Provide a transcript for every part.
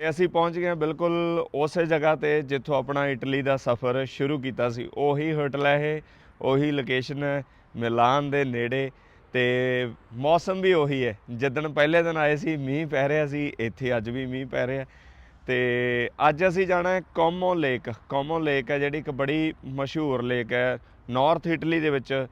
ਤੇ ਅਸੀਂ ਪਹੁੰਚ ਗਏ ਹਾਂ ਬਿਲਕੁਲ ਉਸੇ ਜਗ੍ਹਾ ਤੇ ਜਿੱਥੋਂ ਆਪਣਾ ਇਟਲੀ ਦਾ ਸਫ਼ਰ ਸ਼ੁਰੂ ਕੀਤਾ ਸੀ। ਉਹੀ ਹੋਟਲ ਹੈ ਇਹ, ਉਹੀ ਲੋਕੇਸ਼ਨ ਹੈ ਮਿਲਾਨ ਦੇ ਨੇੜੇ ਤੇ ਮੌਸਮ ਵੀ ਉਹੀ ਹੈ। ਜਿੱਦਣ ਪਹਿਲੇ ਦਿਨ ਆਏ ਸੀ, ਮੀਂਹ ਪੈ ਰਿਹਾ ਸੀ, ਇੱਥੇ ਅੱਜ ਵੀ ਮੀਂਹ ਪੈ ਰਿਹਾ। ਤੇ ਅੱਜ ਅਸੀਂ ਜਾਣਾ ਹੈ ਕੋਮੋ ਲੇਕ। ਕੋਮੋ ਲੇਕ ਹੈ ਜਿਹੜੀ ਇੱਕ ਬੜੀ ਮਸ਼ਹੂਰ ਲੇਕ ਹੈ। ਨਾਰਥ ਇਟਲੀ ਦੇ ਵਿੱਚ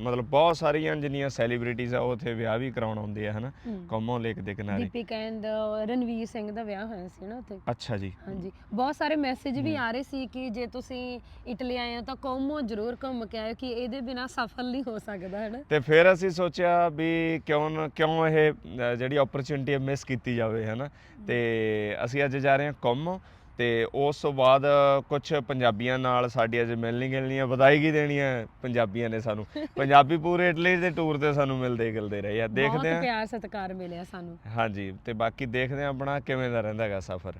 ਮਤਲਬ ਬਹੁਤ ਸਾਰੀਆਂ ਜਿੰਨੀਆਂ ਸੈਲੀਬ੍ਰਿਟੀਜ਼ ਆ ਉਹ ਉੱਥੇ ਵਿਆਹ ਵੀ ਕਰਾਉਣ ਆਉਂਦੇ ਆ ਹਨਾ। ਕੋਮੋ ਲੇਕ ਦੇ ਕਿਨਾਰੇ। ਦੀਪਿਕਾ ਐਂਡ ਰਣਵੀਰ ਸਿੰਘ ਦਾ ਵਿਆਹ ਹੋਇਆ ਸੀ ਨਾ ਉੱਥੇ। ਅੱਛਾ ਜੀ। ਹਾਂਜੀ। ਬਹੁਤ ਸਾਰੇ ਮੈਸੇਜ ਵੀ ਆ ਰਹੇ ਸੀ ਕਿ ਜੇ ਤੁਸੀਂ ਇਟਲੀ ਆਏ ਹੋ ਤਾਂ ਕੋਮੋ ਜ਼ਰੂਰ ਘੁੰਮ ਕੇ ਆਇਓ ਕਿ ਇਹਦੇ ਬਿਨਾ ਸਫਲ ਨਹੀਂ ਹੋ ਸਕਦਾ ਹੈ ਨਾ ਤੇ ਫਿਰ ਅਸੀਂ ਸੋਚਿਆ ਵੀ ਕਿਉਂ ਕਿਉਂ ਇਹ ਜਿਹੜੀ ਓਪਰਚੁਨਿਟੀ ਮਿਸ ਕੀਤੀ ਜਾਵੇ ਹਨਾ? ਤੇ ਅਸੀਂ ਅੱਜ ਜਾ ਰਹੇ ਹਾਂ ਕੋਮੋ। ਤੇ ਉਸ ਤੋਂ ਬਾਅਦ ਕੁਝ ਪੰਜਾਬੀਆਂ ਨਾਲ ਸਾਡੀ ਅੱਜ ਮਿਲਣੀ ਗਿਲਣੀਆਂ ਵਧਾਈ ਕੀ ਦੇਣੀ ਹੈ ਪੰਜਾਬੀਆਂ ਨੇ ਸਾਨੂੰ? ਪੰਜਾਬੀ ਪੂਰੇ ਇਟਲੀ ਦੇ ਟੂਰ ਤੇ ਸਾਨੂੰ ਮਿਲਦੇ ਗਿਲਦੇ ਰਹੇ ਆ। ਬਹੁਤ ਦੇਖਦੇ ਹਾਂ ਪਿਆਰ ਸਤਿਕਾਰ ਮਿਲਿਆ ਸਾਨੂੰ। ਹਾਂਜੀ ਤੇ ਬਾਕੀ ਦੇਖਦੇ ਹਾਂ ਆਪਣਾ ਕਿਵੇਂ ਦਾ ਰਹਿੰਦਾ ਹੈਗਾ ਸਫ਼ਰ।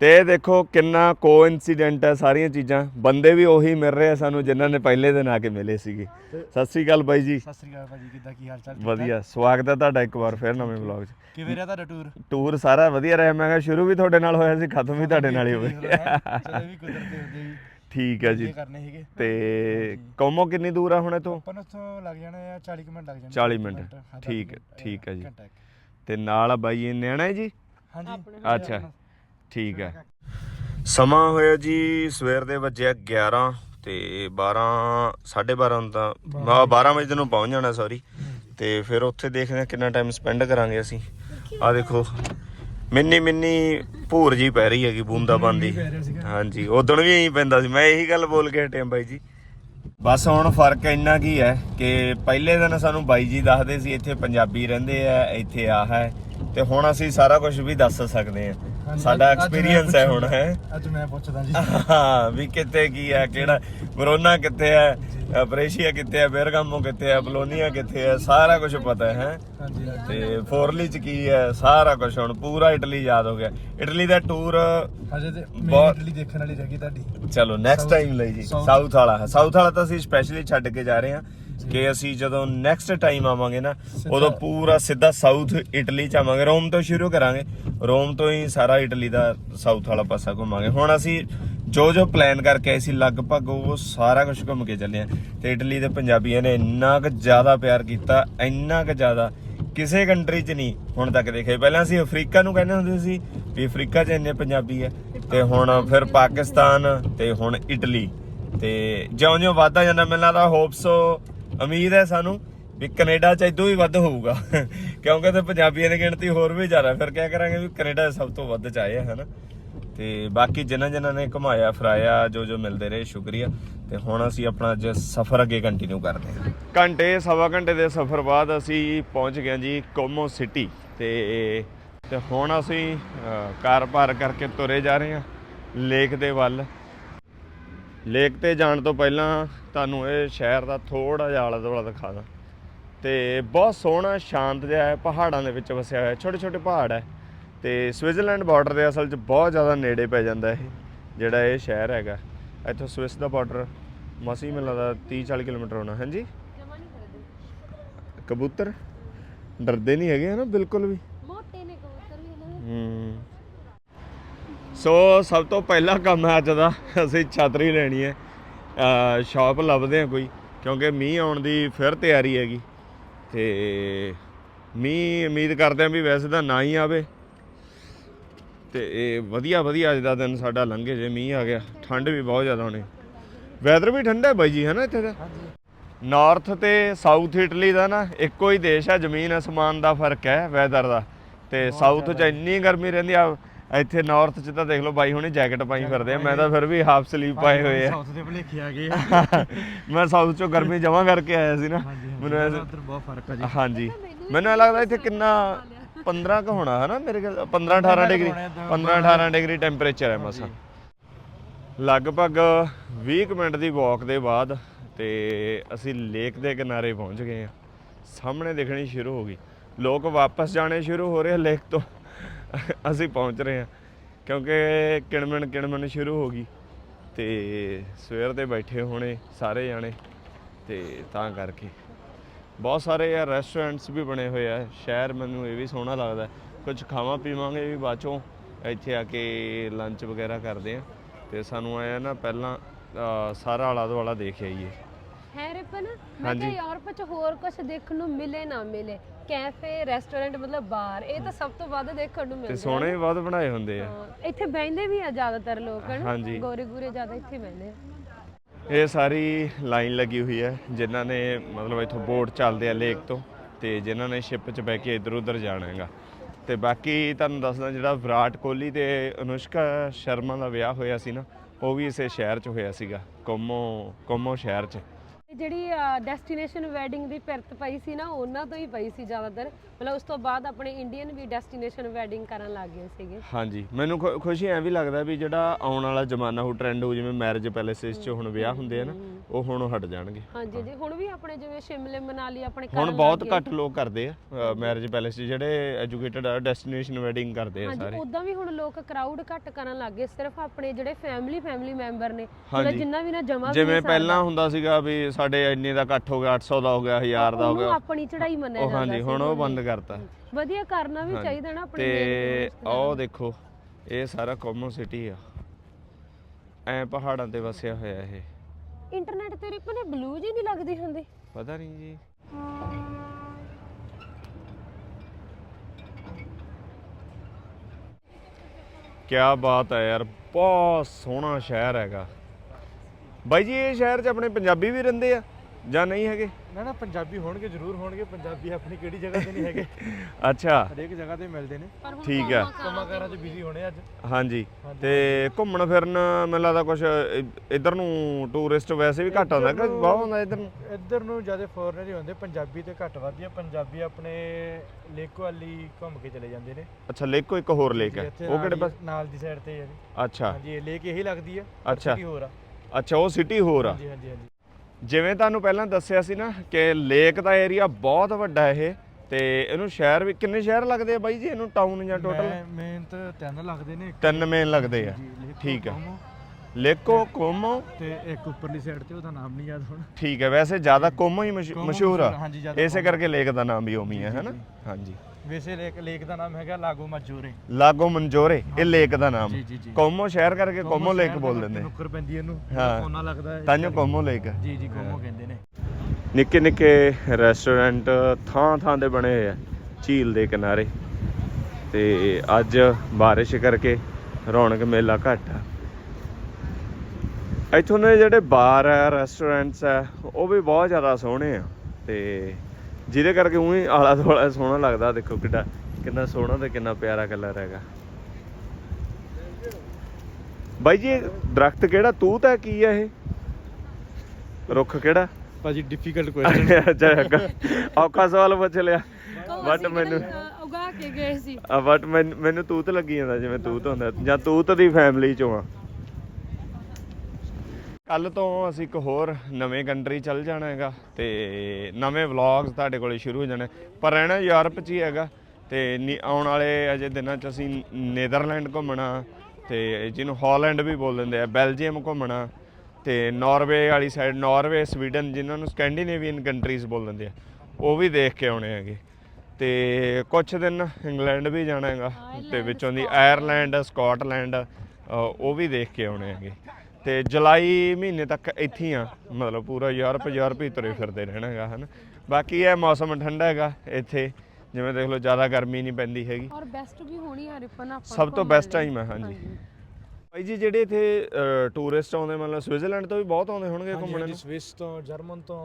ਤੇ ਇਹ ਦੇਖੋ ਕਿੰਨਾ ਕੋਇਨਸੀਡੈਂਟ ਹੈ ਸਾਰੀਆਂ ਚੀਜ਼ਾਂ। ਬੰਦੇ ਵੀ ਉਹੀ ਮਿਲ ਰਹੇ ਆ ਸਾਨੂੰ ਜਿਨ੍ਹਾਂ ਨੇ ਪਹਿਲੇ ਦਿਨ ਆ ਕੇ ਮਿਲੇ ਸੀਗੇ। ਸਤਿ ਸ੍ਰੀ ਅਕਾਲ ਬਾਈ ਜੀ। ਸਤਿ ਸ੍ਰੀ ਅਕਾਲ ਭਾਜੀ ਕਿੱਦਾਂ ਕੀ ਹਾਲ ਚਾਲ? ਵਧੀਆ ਸਵਾਗਤ ਹੈ ਤੁਹਾਡਾ ਇੱਕ ਵਾਰ ਫਿਰ ਨਵੇਂ ਵਲੌਗ 'ਚ? ਕਿਵੇਂ ਰਿਹਾ ਤੁਹਾਡਾ ਟੂਰ ਟੂਰ ਸਾਰਾ ਵਧੀਆ ਰਿਹਾ। ਮੈਂ ਕਿਹਾ ਸ਼ੁਰੂ ਵੀ ਤੁਹਾਡੇ ਨਾਲ ਹੋਇਆ ਸੀ ਖਤਮ ਵੀ ਤੁਹਾਡੇ ਨਾਲ ਹੀ ਹੋਵੇ ਚਲੋ ਵੀ ਕੁਦਰਤੀ ਹੁੰਦੇ ਵੀ ਠੀਕ ਹੈ ਜੀ। ਇਹ ਕਰਨੇ ਸੀਗੇ। ਤੇ ਕੋਮੋ ਕਿੰਨੀ ਦੂਰ ਆ ਹੁਣ ਇਥੋਂ? ਆਪਾਂ ਨੂੰ ਉੱਥੋਂ ਲੱਗ ਜਾਣੇ ਆ 40 ਕੁ ਮਿੰਟ ਲੱਗ ਜਾਣੇ। 40 ਮਿੰਟ। ਠੀਕ ਹੈ, ਠੀਕ ਹੈ ਜੀ। ਤੇ ਨਾਲ ਬਾਈ ਇਹ ਨਿਆਣਾ ਹੈ ਜੀ? ਹਾਂਜੀ। ਅੱਛਾ। ਠੀਕ ਹੈ। ਸਮਾਂ ਹੋਇਆ ਜੀ ਸਵੇਰ ਦੇ ਵੱਜਿਆ 11 ਤੇ 12 12:30 ਹੁਣ ਤਾਂ ਹਾਂ 12 ਵਜੇ ਨੂੰ ਪਹੁੰਚ ਜਾਣਾ ਸੌਰੀ ਤੇ ਫਿਰ ਉੱਥੇ ਦੇਖਦੇ ਹਾਂ ਕਿੰਨਾ ਟਾਈਮ ਸਪੈਂਡ ਕਰਾਂਗੇ ਅਸੀਂ। ਆ ਦੇਖੋ ਮਿੰਨੀ ਮਿੰਨੀ ਭੂਰ ਜੀ ਪੈ ਰਹੀ ਹੈਗੀ ਬੂੰਦਾ ਬੰਦੀ। ਹਾਂਜੀ ਉਦੋਂ ਵੀ ਇਹੀ ਪੈਂਦਾ ਸੀ। ਮੈਂ ਇਹੀ ਗੱਲ ਬੋਲ ਕੇ ਹਟਿਆ ਬਾਈ ਜੀ। ਬਸ ਹੁਣ ਫ਼ਰਕ ਇੰਨਾ ਕੀ ਹੈ ਕਿ ਪਹਿਲੇ ਦਿਨ ਸਾਨੂੰ ਬਾਈ ਜੀ ਦੱਸਦੇ ਸੀ ਇੱਥੇ ਪੰਜਾਬੀ ਰਹਿੰਦੇ ਆ ਇੱਥੇ ਆ ਹੈ। ਤੇ ਹੁਣ ਅਸੀਂ ਸਾਰਾ ਕੁਝ ਵੀ ਦੱਸ ਸਕਦੇ ਆ ਸਾਡਾ ਐਕਸਪੀਰੀਅੰਸ ਹੈ ਹੁਣ। ਹੈ? ਅੱਜ ਮੈਂ ਪੁੱਛਦਾ ਜੀ। ਹਾਂ ਵੀ ਕਿੱਥੇ ਕੀ ਹੈ ਕਿਹੜਾ ਵਰੋਨਾ ਕਿੱਥੇ ਹੈ ਬ੍ਰੇਸ਼ੀਆ ਕਿੱਥੇ ਹੈ ਬੇਰਗਾਮੋ ਕਿੱਥੇ ਹੈ ਬਲੋਨੀਆ ਕਿੱਥੇ ਹੈ ਸਾਰਾ ਕੁਝ ਪਤਾ ਹੈ। ਤੇ ਫੋਰਲੀ ਚ ਕੀ ਹੈ ਸਾਰਾ ਕੁਝ ਹੁਣ ਪੂਰਾ ਇਟਲੀ ਯਾਦ ਹੋ ਗਿਆ। ਇਟਲੀ ਦਾ ਟੂਰ ਹਜੇ ਤੇ ਬਹੁਤ- ਇਟਲੀ ਦੇਖਣ ਵਾਲੀ ਰਹਿ ਗਈ ਤੁਹਾਡੀ। ਚਲੋ ਨੈਕਸਟ ਟਾਈਮ ਲਈ ਜੀ। ਸਾਊਥ ਵਾਲਾ। ਸਾਊਥ ਵਾਲਾ ਤਾਂ ਅਸੀਂ ਸਪੈਸ਼ਲੀ ਛੱਡ ਕੇ ਜਾ ਰਹੇ ਹਾਂ। ਕਿ ਅਸੀਂ ਜਦੋਂ ਨੈਕਸਟ ਟਾਈਮ ਆਵਾਂਗੇ ਨਾ ਉਦੋਂ ਪੂਰਾ ਸਿੱਧਾ ਸਾਊਥ ਇਟਲੀ ਚ ਆਵਾਂਗੇ। ਰੋਮ ਤੋਂ ਸ਼ੁਰੂ ਕਰਾਂਗੇ। ਰੋਮ ਤੋਂ ਹੀ ਸਾਰਾ ਇਟਲੀ ਦਾ ਸਾਊਥ ਵਾਲਾ ਪਾਸਾ ਘੁੰਮਾਂਗੇ। ਹੁਣ ਅਸੀਂ ਜੋ ਜੋ ਪਲਾਨ ਕਰਕੇ ਆਏ ਸੀ ਲਗਭਗ ਉਹ ਸਾਰਾ ਕੁਝ ਘੁੰਮ ਕੇ ਚੱਲੇ ਆ ਤੇ ਇਟਲੀ ਦੇ ਪੰਜਾਬੀਆਂ ਨੇ ਇੰਨਾ ਕੁ ਜ਼ਿਆਦਾ ਪਿਆਰ ਕੀਤਾ ਇੰਨਾ ਕੁ ਜ਼ਿਆਦਾ। ਕਿਸੇ ਕੰਟਰੀ 'ਚ ਨਹੀਂ ਹੁਣ ਤੱਕ ਦੇਖੇ ਪਹਿਲਾਂ ਅਸੀਂ ਅਫਰੀਕਾ ਨੂੰ ਕਹਿੰਦੇ ਹੁੰਦੇ ਸੀ ਵੀ ਅਫਰੀਕਾ 'ਚ ਇੰਨੇ ਪੰਜਾਬੀ ਹੈ ਤੇ ਹੁਣ ਫਿਰ ਪਾਕਿਸਤਾਨ ਤੇ ਹੁਣ ਇਟਲੀ ਤੇ ਜਿਉਂ-ਜਿਉਂ ਵਾਧਾ ਜਾਂਦਾ ਮੈਨੂੰ ਲੱਗਦਾ ਹੋਪਸ ਉਮੀਦ ਹੈ ਸਾਨੂੰ ਵੀ ਕੈਨੇਡਾ 'ਚ ਇਦੋਂ ਵੀ ਵੱਧ ਹੋਊਗਾ। ਕਿਉਂਕਿ ਤੇ ਪੰਜਾਬੀਆਂ ਦੀ ਗਿਣਤੀ ਹੋਰ ਵੀ ਜ਼ਿਆਦਾ ਫਿਰ ਕਿਆ ਕਰਾਂਗੇ ਵੀ ਕੈਨੇਡਾ ਸਭ ਤੋਂ ਵੱਧ ਚ ਆਏ ਆ, ਹਨਾ? ਤੇ ਬਾਕੀ ਜਿਨ੍ਹਾਂ ਜਿਨ੍ਹਾਂ ਨੇ ਘੁਮਾਇਆ, ਫਰਾਇਆ, ਜੋ ਜੋ ਮਿਲਦੇ ਰਹੇ, ਸ਼ੁਕਰੀਆ। ਤੇ ਹੁਣ ਅਸੀਂ ਆਪਣਾ ਅੱਜ ਸਫ਼ਰ ਅੱਗੇ ਕੰਟੀਨਿਊ ਕਰਦੇ ਹਾਂ। ਘੰਟੇ, ਸਵਾ ਘੰਟੇ ਦੇ ਸਫ਼ਰ ਬਾਅਦ ਅਸੀਂ ਪਹੁੰਚ ਗਏ ਜੀ ਕੋਮੋ ਸਿਟੀ। ਤੇ ਤੇ ਹੁਣ ਅਸੀਂ ਕਾਰ ਭਾਰ ਕਰਕੇ ਤੁਰੇ ਜਾ ਰਹੇ ਹਾਂ ਲੇਕ ਦੇ ਵੱਲ। ਲੇਕ ਤੇ ਜਾਣ ਤੋਂ ਪਹਿਲਾਂ ਤੁਹਾਨੂੰ ਇਹ ਸ਼ਹਿਰ ਦਾ ਥੋੜਾ ਜਿਹਾ ਆਲਾ ਦੁਆਲਾ ਦਿਖਾ ਦਾਂ। ਤੇ ਬਹੁਤ ਸੋਹਣਾ ਸ਼ਾਂਤ ਜਿਹਾ ਹੈ ਪਹਾੜਾਂ ਦੇ ਵਿੱਚ ਵਸਿਆ ਹੋਇਆ ਛੋਟੇ ਛੋਟੇ ਪਹਾੜ ਹੈ। ਤੇ ਸਵਿਟਜ਼ਰਲੈਂਡ ਬਾਰਡਰ ਦੇ ਅਸਲ 'ਚ ਬਹੁਤ ਜ਼ਿਆਦਾ ਨੇੜੇ ਪੈ ਜਾਂਦਾ ਇਹ ਜਿਹੜਾ ਇਹ ਸ਼ਹਿਰ ਹੈਗਾ। ਇੱਥੋਂ ਸਵਿਸ ਦਾ ਬਾਰਡਰ ਮਸੀ ਮੈਨੂੰ ਲੱਗਦਾ 30 40 ਕਿਲੋਮੀਟਰ ਹੋਣਾ ਹਾਂਜੀ? ਕਬੂਤਰ? ਡਰਦੇ ਨਹੀਂ ਹੈਗੇ ਹਨਾ ਬਿਲਕੁਲ ਵੀ। ਮੋਟੇ ਨੇ ਕਬੂਤਰ ਵੀ ਨਾ ਹੂੰ। ਸੋ ਸਭ ਤੋਂ ਪਹਿਲਾ ਕੰਮ ਹੈ ਅੱਜ ਦਾ ਅਸੀਂ ਛਤਰੀ ਲੈਣੀ ਹੈ। ਸ਼ਾਪ ਲੱਭਦੇ ਹਾਂ ਕੋਈ ਕਿਉਂਕਿ ਮੀਂਹ ਆਉਣ ਦੀ ਫਿਰ ਤਿਆਰੀ ਹੈਗੀ। ਤੇ ਮੀਂਹ ਉਮੀਦ ਕਰਦੇ ਹਾਂ ਵੀ ਵੈਸੇ ਤਾਂ ਨਾ ਹੀ ਆਵੇ। ਤੇ ਇਹ ਵਧੀਆ ਵਧੀਆ ਅੱਜ ਦਾ ਦਿਨ ਸਾਡਾ ਲੰਘੇ ਜੇ ਮੀਂਹ ਆ ਗਿਆ। ਠੰਡ ਵੀ ਬਹੁਤ ਜ਼ਿਆਦਾ ਹੋਣੀ। ਵੈਦਰ ਵੀ ਠੰਡਾ ਹੈ ਬਾਈ ਜੀ ਹੈ ਨਾ ਇੱਥੇ ਦਾ ਹਾਂਜੀ। ਨਾਰਥ ਤੇ ਸਾਊਥ ਇਟਲੀ ਦਾ ਨਾ ਇੱਕੋ ਹੀ ਦੇਸ਼ ਆ ਜ਼ਮੀਨ ਅਸਮਾਨ ਦਾ ਫ਼ਰਕ ਹੈ ਵੈਦਰ ਦਾ। ਤੇ ਸਾਊਥ 'ਚ ਇੰਨੀ ਗਰਮੀ ਰਹਿੰਦੀ ਆ ਇੱਥੇ ਨਾਰਥ 'ਚ ਤਾਂ ਦੇਖ ਲਓ ਬਾਈ ਹੁਣੇ ਜੈਕਟ ਪਾਈ ਫਿਰਦੇ ਆ ਮੈਂ ਤਾਂ ਫਿਰ ਵੀ ਹਾਫ ਸਲੀਵ ਪਾਏ ਹੋਏ ਆ। ਸਾਊਥ ਦੇ ਭਲੇਖੇ ਆ ਗਏ। ਮੈਂ ਸਾਊਥ 'ਚੋਂ ਗਰਮੀ ਜਮਾ ਕਰਕੇ ਆਇਆ ਸੀ ਨਾ। ਮੈਨੂੰ ਐਸੇ- ਬਹੁਤ ਫ਼ਰਕ ਆ ਜੀ। ਹਾਂਜੀ। ਮੈਨੂੰ ਇਹ ਲੱਗਦਾ ਇੱਥੇ ਕਿੰਨਾ 15 ਕ ਹੋਣਾ ਹੈ ਨਾ ਮੇਰੇ ਖਿਆਲ 15 18 ਡਿਗਰੀ 15 18 ਡਿਗਰੀ ਟੈਂਪਰੇਚਰ ਹੈ ਮਸਾ। ਲਗਭਗ 20 ਕੁ ਮਿੰਟ ਦੀ ਵਾਕ ਦੇ ਬਾਅਦ ਤੇ ਅਸੀਂ ਲੇਕ ਦੇ ਕਿਨਾਰੇ ਪਹੁੰਚ ਗਏ ਆ। ਸਾਹਮਣੇ ਦਿਖਣੀ ਸ਼ੁਰੂ ਹੋ ਗਈ। ਲੋਕ ਵਾਪਸ ਜਾਣੇ ਸ਼ੁਰੂ ਹੋ ਰਹੇ ਲੇਕ ਤੋਂ। ਅਸੀਂ ਪਹੁੰਚ ਰਹੇ ਆ ਕਿਉਂਕਿ ਕਿਣਮਣ ਕਿਣਮਣ ਸ਼ੁਰੂ ਹੋ ਗਈ ਤੇ ਸਵੇਰ ਦੇ ਬੈਠੇ ਹੋਣੇ ਸਾਰੇ ਜਾਣੇ ਤੇ ਤਾਂ ਕਰਕੇ। ਬਹੁਤ ਸਾਰੇ ਯਾਰ ਰੈਸਟੋਰੈਂਟਸ ਵੀ ਬਣੇ ਹੋਏ ਆ ਸ਼ਹਿਰ ਮੈਨੂੰ ਇਹ ਵੀ ਸੋਹਣਾ ਲੱਗਦਾ। ਕੁਝ ਖਾਵਾਂ ਪੀਵਾਂਗੇ ਵੀ ਬਾਅਦ ਚੋਂ ਇੱਥੇ ਆ ਕੇ ਲੰਚ ਵਗੈਰਾ ਕਰਦੇ ਆ ਤੇ ਸਾਨੂੰ ਆਇਆ ਨਾ ਪਹਿਲਾਂ ਸਾਰਾ ਆਲਾ ਦੁਆਲਾ ਦੇਖ ਆਈਏ। ਹੈ ਰਿਪਨ ਮੈਂ ਹਾਂਜੀ। ਕਿਹਾ ਯੂਰਪ ਚ ਹੋਰ ਕੁਝ ਦੇਖਣ ਨੂੰ ਮਿਲੇ ਨਾ ਮਿਲੇ। ਕੈਫੇ ਰੈਸਟੋਰੈਂਟ ਮਤਲਬ ਬਾਰ ਇਹ ਤਾਂ ਸਭ ਤੋਂ ਵੱਧ ਦੇਖਣ ਨੂੰ ਤੇ ਮਿਲਦਾ ਸੋਹਣੇ ਵੀ ਬਹੁਤ ਬਣਾਏ ਹੁੰਦੇ ਆ। ਹਾਂ, ਇੱਥੇ ਬੈਠਦੇ ਵੀ ਆ ਜ਼ਿਆਦਾਤਰ ਲੋਕ ਹਨ? ਹਾਂਜੀ। ਗੋਰੇ ਗੂਰੇ ਜ਼ਿਆਦਾ ਇੱਥੇ ਬੈਠਦੇ ਆ। ਇਹ ਸਾਰੀ ਲਾਈਨ ਲੱਗੀ ਹੋਈ ਹੈ ਜਿਨ੍ਹਾਂ ਨੇ ਮਤਲਬ ਇੱਥੋਂ ਬੋਟ ਚੱਲਦੇ ਆ ਲੇਕ ਤੋਂ ਤੇ ਜਿਨ੍ਹਾਂ ਨੇ ਸ਼ਿਪ 'ਚ ਬਹਿ ਕੇ ਇੱਧਰ ਉੱਧਰ ਜਾਣਾ ਹੈਗਾ। ਤੇ ਬਾਕੀ ਤੁਹਾਨੂੰ ਦੱਸਦਾ ਜਿਹੜਾ ਵਿਰਾਟ ਕੋਹਲੀ ਤੇ ਅਨੁਸ਼ਕਾ ਸ਼ਰਮਾ ਦਾ ਵਿਆਹ ਹੋਇਆ ਸੀ ਨਾ ਉਹ ਵੀ ਇਸੇ ਸ਼ਹਿਰ 'ਚ ਹੋਇਆ ਸੀਗਾ ਕੋਮੋ ਕੋਮੋ ਸ਼ਹਿਰ 'ਚ। ਜਿਹੜੀ ਡੈਸਟੀਨੇਸ਼ਨ ਵੈਡਿੰਗ ਦੀ ਪਿਰਤ ਪਈ ਸੀ ਨਾ ਉਹਨਾਂ ਤੋਂ ਹੀ ਪਈ ਸੀ ਜ਼ਿਆਦਾਤਰ। ਮਤਲਬ ਉਸ ਤੋਂ ਬਾਅਦ ਆਪਣੇ ਇੰਡੀਅਨ ਵੀ ਡੈਸਟੀਨੇਸ਼ਨ ਵੈਡਿੰਗ ਕਰਨ ਲੱਗ ਗਏ ਸੀਗੇ। ਹਾਂਜੀ ਮੈਨੂੰ ਖੁ- ਖੁਸ਼ੀ ਐ ਵੀ ਲੱਗਦਾ ਵੀ ਜਿਹੜਾ ਆਉਣ ਵਾਲਾ ਜ਼ਮਾਨਾ ਹੋ ਟ੍ਰੈਂਡ ਹੋ ਜਿਵੇਂ ਮੈਰਿਜ ਪੈਲੇਸਿਸ 'ਚ ਹੁਣ ਵਿਆਹ ਹੁੰਦੇ ਆ ਨਾ ਉਹ ਹੁਣ ਹਟ ਜਾਣਗੇ। ਹਾਂਜੀ ਜੀ ਹੁਣ ਵੀ ਆਪਣੇ ਜਿਵੇਂ ਸ਼ਿਮਲੇ ਮਨਾਲੀ ਆਪਣੇ ਹੁਣ ਕਰਨ ਬਹੁਤ ਲੱਗ ਗਏ। ਘੱਟ ਲੋਕ ਕਰਦੇ ਆ ਮੈਰਿਜ ਪੈਲੇਸ 'ਚ ਜਿਹੜੇ ਐਜੂਕੇਟਡ ਆ ਡੈਸਟੀਨੇਸ਼ਨ ਵੈਡਿੰਗ ਕਰਦੇ ਆ ਹਾਂਜੀ ਸਾਰੇ। ਉਦਾਂ ਵੀ ਹੁਣ ਲੋਕ ਕਰਾਊਡ ਘੱਟ ਕਰਨ ਲੱਗ ਗਏ ਸਿਰਫ ਆਪਣੇ ਜਿਹੜੇ ਫੈਮਿਲੀ ਫੈਮਿਲੀ ਮੈਂਬਰ ਨੇ। ਹਾਂਜੀ। ਮਤਲਬ ਜਿੰਨਾ ਵੀ ਨਾ ਜਮਾ ਜਿਵੇਂ ਪਹਿਲਾਂ ਹੁੰਦਾ ਸੀਗਾ ਵੀ ਸਾਡੇ ਇੰਨੇ ਦਾ ਇਕੱਠ ਹੋ ਗਿਆ 800 ਦਾ ਹੋ ਗਿਆ 1000 ਦਾ ਹੋ ਗਿਆ। ਆਪਣੀ ਚੜਾਈ ਮੰਨਿਆ ਉਹ ਜਾਂਦਾ ਹਾਂਜੀ ਸੀ ਹੁਣ ਉਹ ਬੰਦ ਕਰਤਾ। ਵਧੀਆ ਕਰਨਾ ਵੀ ਚਾਹੀਦਾ ਨਾ ਆਪਣੀ ਤੇ ਉਹ ਦੇਖੋ ਇਹ ਸਾਰਾ ਕੋਮੋ ਸਿਟੀ ਆ। ਐ ਪਹਾੜਾਂ ਤੇ ਵਸਿਆ ਹੋਇਆ ਇਹ। ਇੰਟਰਨੈਟ ਤੇ ਰਿਪਨ ਬਲੂ ਜੀ ਨਹੀਂ ਲੱਗਦੀ ਹੁੰਦੀ। ਪਤਾ ਨਹੀਂ ਜੀ। ਕਿਆ ਬਾਤ ਹੈ ਯਾਰ ਬਹੁਤ ਸੋਹਣਾ ਸ਼ਹਿਰ ਹੈਗਾ। ਬਾਈ ਜੀ ਇਹ ਸ਼ਹਿਰ 'ਚ ਆਪਣੇ ਪੰਜਾਬੀ ਵੀ ਰਹਿੰਦੇ ਆ ਜਾਂ ਨਹੀਂ ਹੈਗੇ? ਨਾ ਨਾ ਪੰਜਾਬੀ ਹੋਣਗੇ ਜ਼ਰੂਰ ਹੋਣਗੇ ਪੰਜਾਬੀ ਆਪਣੀ ਕਿਹੜੀ ਜਗ੍ਹਾ ਤੇ ਨਹੀਂ ਹੈਗੇ। ਅੱਛਾ। ਹਰੇਕ ਜਗ੍ਹਾ ਤੇ ਮਿਲਦੇ ਨੇ। ਪਰ ਹੁਣ ਠੀਕ ਹੈ ਕੰਮਾਂ ਕਾਰਾਂ 'ਚ ਬਿਜ਼ੀ ਹੋਣੇ ਅੱਜ। ਹਾਂਜੀ। ਤੇ ਘੁੰਮਣ ਫਿਰਨ ਮੈਨੂੰ ਲੱਗਦਾ ਕੁਝ ਇਧਰ ਨੂੰ ਟੂਰਿਸਟ ਵੈਸੇ ਵੀ ਘੱਟ ਆਉਂਦਾ ਕਿ ਬਹੁਤ ਆਉਂਦਾ ਇਧਰ ਨੂੰ? ਇੱਧਰ ਨੂੰ ਜ਼ਿਆਦਾ ਫੋਰਨਰ ਹੀ ਹੁੰਦੇ ਪੰਜਾਬੀ ਤੇ ਘੱਟ ਵੱਧ ਆ ਪੰਜਾਬੀ ਆਪਣੇ ਲੇਕੋ ਵਾਲੀ ਘੁੰਮ ਕੇ ਚਲੇ ਜਾਂਦੇ ਨੇ। ਅੱਛਾ ਲੇਕ ਇੱਕ ਹੋਰ ਲੇਕ ਹੈ? ਇੱਥੇ ਉਹ ਕਿਹੜੇ ਪਾਸ ਦੀ- ਨਾਲ ਦੀ ਸਾਈਡ ਤੇ ਹੈ ਜੀ। ਅੱਛਾ। ਹਾਂਜੀ ਇਹ ਲੇਕ ਇਹੀ ਲੱਗਦੀ ਆ ਅੱਛਾ। ਕੀ ਹੋਰ ਆ। ਅੱਛਾ ਉਹ ਸਿਟੀ ਹੋਰ ਆ? ਹਾਂਜੀ ਹਾਂਜੀ ਹਾਂਜੀ। ਜਿਵੇਂ ਤੁਹਾਨੂੰ ਪਹਿਲਾਂ ਦੱਸਿਆ ਸੀ ਨਾ ਕਿ ਲੇਕ ਦਾ ਏਰੀਆ ਬਹੁਤ ਵੱਡਾ ਇਹ ਤੇ ਇਹਨੂੰ ਸ਼ਹਿਰ ਵੀ ਕਿੰਨੇ ਸ਼ਹਿਰ ਲੱਗਦੇ ਆ ਬਾਈ ਜੀ? ਇਹਨੂੰ ਟਾਊਨ ਜਾਂ ਟੋਟਲ ਮੇਨ ਤਾਂ ਤਿੰਨ ਲੱਗਦੇ ਨੇ ਇੱਕ ਤਿੰਨ ਮੇਨ ਲੱਗਦੇ ਆ। ਜੀ, ਲੇਕੋ, ਠੀਕ ਕੋਮੋ। ਲੇਕੋ ਕੋਮੋ? ਤੇ ਇੱਕ ਉੱਪਰਲੀ ਸਾਈਡ ਤੇ ਉਹਦਾ ਨਾਮ ਨਹੀਂ ਯਾਦ ਹੁਣ। ਠੀਕ ਹੈ ਵੈਸੇ ਜ਼ਿਆਦਾ ਕੋਮੋ ਹੀ ਮਸ਼- ਕੋਮੋ ਮਸ਼ਹੂਰ ਆ। ਮਸ਼ਹੂਰ, ਹਾਂਜੀ, ਜ਼ਿਆਦਾ ਇਸੇ ਕੋਮੋ। ਕਰਕੇ ਲੇਕ ਦਾ ਨਾਮ ਵੀ ਉਮੀ ਹੈ ਹੈਨਾ? ਹਾਂਜੀ। ਵੈਸੇ ਲੇਕ ਲੇਕ ਦਾ ਨਾਮ ਹੈਗਾ ਲਾਗੋ ਮਜੂਰੇ ਲਾਗੋ ਮਨਜੋਰੇ ਇਹ ਲੇਕ ਦਾ ਨਾਮ। ਜੀ, ਜੀ, ਜੀ। ਕੋਮੋ ਸ਼ਹਿਰ ਕਰਕੇ ਕੋਮੋ ਲੇਕ ਬੋਲ ਦਿੰਦੇ ਨੁੱਕਰ ਪੈਂਦੀ ਇਹਨੂੰ ਹਾਂ। ਕੋਨਾ ਲੱਗਦਾ ਹੈ। ਤਾਂਯੋ ਕੋਮੋ ਲੇਕ ਜੀ ਜੀ ਕੋਮੋ ਕਹਿੰਦੇ ਨੇ। ਨਿੱਕੇ ਨਿੱਕੇ ਰੈਸਟੋਰੈਂਟ ਥਾਂ ਥਾਂ ਦੇ ਬਣੇ ਹੋਏ ਆ ਝੀਲ ਦੇ ਕਿਨਾਰੇ। ਤੇ ਅੱਜ ਬਾਰਿਸ਼ ਕਰਕੇ ਰੌਣਕ ਮੇਲਾ ਘੱਟ ਆ। ਇੱਥੋਂ ਦੇ ਜਿਹੜੇ ਬਾਰ ਆ ਰੈਸਟੋਰੈਂਟਸ ਆ ਉਹ ਵੀ ਬਹੁਤ ਜ਼ਿਆਦਾ ਸੋਹਣੇ ਆ। ਤੇ ਜਿਹਦੇ ਕਰਕੇ ਉਹੀ ਆਲਾ ਦੁਆਲਾ ਸੋਹਣਾ ਲੱਗਦਾ ਦੇਖੋ ਕਿੱਡਾ ਕਿੰਨਾ ਸੋਹਣਾ ਤੇ ਕਿੰਨਾ ਪਿਆਰਾ ਕਲਰ ਹੈਗਾ। ਬਾਈ ਜੀ ਇਹ ਦਰਖਤ ਕਿਹੜਾ? ਤੂਤ ਹੈ ਕੀ ਹੈ ਇਹ? ਰੁੱਖ ਕਿਹੜਾ? ਭਾਜੀ ਡਿਫਿਕਲਟ ਕੁਐਸਚਨ ਅੱਛਾ। ਔਖਾ ਸਵਾਲ ਪੁੱਛ ਲਿਆ। ਬਟ ਮੈਨੂੰ ਉਗਾ ਕੇ ਗਏ ਸੀ? ਬਟ ਮੈਨੂੰ ਤੂਤ ਲੱਗੀ ਜਾਂਦਾ ਜਿਵੇਂ ਤੂਤ ਹੁੰਦਾ। ਜਾਂ ਤੂਤ ਦੀ ਫੈਮਿਲੀ ਚੋਂ ਆ। ਕੱਲ ਤੋਂ ਅਸੀਂ ਇੱਕ ਹੋਰ ਨਵੇਂ ਕੰਟਰੀ ਚੱਲ ਜਾਣਾ ਹੈਗਾ ਤੇ ਨਵੇਂ ਵਲੌਗਸ ਤੁਹਾਡੇ ਕੋਲੇ ਸ਼ੁਰੂ ਹੋ ਜਾਣੇ। ਪਰ ਰਹਿਣਾ ਯੂਰਪ 'ਚ ਹੀ ਹੈਗਾ ਤੇ ਆਉਣ ਵਾਲੇ ਅਜੇ ਦਿਨਾਂ 'ਚ ਅਸੀਂ ਨੀਦਰਲੈਂਡ ਘੁੰਮਣਾ ਤੇ ਜਿਹਨੂੰ ਹਾਲੈਂਡ ਵੀ ਬੋਲ ਦਿੰਦੇ ਆ ਬੈਲਜੀਅਮ ਘੁੰਮਣਾ ਤੇ ਨਾਰਵੇ ਵਾਲੀ ਸਾਈਡ ਨਾਰਵੇ ਸਵੀਡਨ ਜਿਨ੍ਹਾਂ ਨੂੰ ਸਕੈਂਡੀਨੇਵੀਅਨ ਕੰਟਰੀਜ਼ ਬੋਲ ਦਿੰਦੇ ਆ ਉਹ ਵੀ ਦੇਖ ਕੇ ਆਉਣੇ ਹੈਗੇ। ਤੇ ਕੁਝ ਦਿਨ ਇੰਗਲੈਂਡ ਵੀ ਜਾਣਾ ਹੈਗਾ ਤੇ ਵਿੱਚੋਂ ਦੀ ਆਇਰਲੈਂਡ ਸਕਾਟਲੈਂਡ ਉਹ ਵੀ ਦੇਖ ਕੇ ਆਉਣੇ ਹੈਗੇ। ਤੇ ਜੁਲਾਈ ਮਹੀਨੇ ਤੱਕ ਇੱਥੇ ਹੀ ਆ। ਮਤਲਬ ਪੂਰਾ ਯੂਰਪ ਯੂਰਪ ਹੀ ਤੁਰੇ ਫਿਰਦੇ ਰਹਿਣਾ ਹੈਗਾ ਹਨ। ਬਾਕੀ ਇਹ ਮੌਸਮ ਠੰਡਾ ਹੈਗਾ ਇੱਥੇ। ਜਿਵੇਂ ਦੇਖ ਲਓ ਜ਼ਿਆਦਾ ਗਰਮੀ ਨਹੀਂ ਪੈਂਦੀ ਹੈਗੀ। ਔਰ ਬੈਸਟ ਵੀ ਹੋਣੀ ਆ ਰਿਪਨ ਆਪਾਂ ਸਭ ਤੋਂ ਬੈਸਟ। ਟਾਈਮ ਹੈ ਹਾਂਜੀ। ਭਾਈ ਜੀ ਜਿਹੜੇ ਇੱਥੇ ਟੂਰਿਸਟ ਆਉਂਦੇ ਮਤਲਬ ਸਵਿਟਜ਼ਰਲੈਂਡ ਤੋਂ ਵੀ ਬਹੁਤ ਆਉਂਦੇ ਹੋਣਗੇ ਘੁੰਮਣ ਹਾਂਜੀ ਨੂੰ? ਸਵਿਸ ਤੋਂ ਜਰਮਨ ਤੋਂ।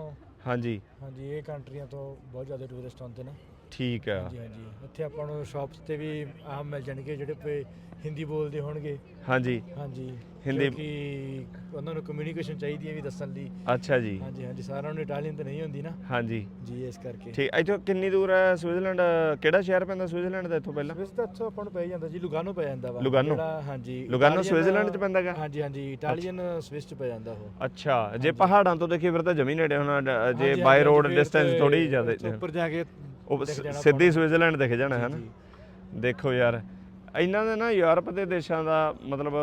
ਹਾਂਜੀ। ਹਾਂਜੀ ਇਹ ਕੰਟਰੀਆਂ ਤੋਂ ਬਹੁਤ ਜ਼ਿਆਦਾ ਟੂਰਿਸਟ ਆਉਂਦੇ ਨੇ। ਠੀਕ ਹੈ ਹਾਂਜੀ ਹਾਂਜੀ। ਇੱਥੇ ਆਪਾਂ ਨੂੰ ਸ਼ਾਪਸ ਤੇ ਵੀ ਆਮ ਮਿਲ ਜਾਣਗੇ ਜਿਹੜੇ ਪੇ ਹਿੰਦੀ ਬੋਲਦੇ ਹੋਣਗੇ। ਹਾਂਜੀ। ਹਾਂਜੀ। ਹਿੰਦੀ- ਕਿਉਂਕਿ ਉਹਨਾਂ ਨੂੰ ਕਮਿਊਨੀਕੇਸ਼ਨ ਚਾਹੀਦੀ ਹੈ ਵੀ ਦੱਸਣ ਲਈ ਅੱਛਾ ਜੀ। ਹਾਂਜੀ ਹਾਂਜੀ। ਸਾਰਿਆਂ ਨੂੰ ਇਟਾਲੀਅਨ ਤਾਂ ਨਹੀਂ ਹੁੰਦੀ ਨਾ। ਹਾਂਜੀ। ਜੀ ਇਸ ਕਰਕੇ। ਠੀਕ ਇੱਥੋਂ ਕਿੰਨੀ ਦੂਰ ਹੈ ਸਵਿਟਜ਼ਰਲੈਂਡ? ਕਿਹੜਾ ਸ਼ਹਿਰ ਪੈਂਦਾ ਸਵਿਟਜ਼ਰਲੈਂਡ ਦਾ ਇੱਥੋਂ ਪਹਿਲਾਂ? ਸਵਿਸ ਤਾਂ ਇੱਥੋਂ ਆਪਾਂ ਨੂੰ ਪੈ ਜਾਂਦਾ ਜੀ ਲੁਗਾਨੋ ਪੈ ਜਾਂਦਾ ਵਾ। ਲੁਗਾਨੋ? ਹਾਂਜੀ ਲੁਗਾਨੋ ਸਵਿਟਜ਼ਰਲੈਂਡ 'ਚ ਪੈਂਦਾ ਗਾ? ਹਾਂਜੀ ਹਾਂਜੀ ਇਟਾਲੀਅਨ ਸਵਿਸ ਚ ਪੈ ਜਾਂਦਾ ਉਹ। ਅੱਛਾ ਜੇ ਪਹਾੜਾਂ ਤੋਂ ਦੇਖੀ ਫਿਰ ਤਾਂ ਜਮੀ ਨੇੜੇ ਹੋਣਾ ਜੇ ਬਾਈ ਰੋਡ ਡਿਸਟੈਂਸ ਥੋੜੀ ਜ਼ਿਆਦਾ ਉੱਪਰ ਜਾ ਕੇ ਸਿੱਧੀ ਸਵਿਟਜ਼ਰਲੈਂਡ ਦਿਖ ਜਾਣਾ ਹੈ ਨੂੰ। ਦੇਖੋ ਯਾਰ। ਇਹਨਾਂ ਦੇ ਨਾ ਯੂਰਪ ਦੇ ਦੇਸ਼ਾਂ ਦਾ ਮਤਲਬ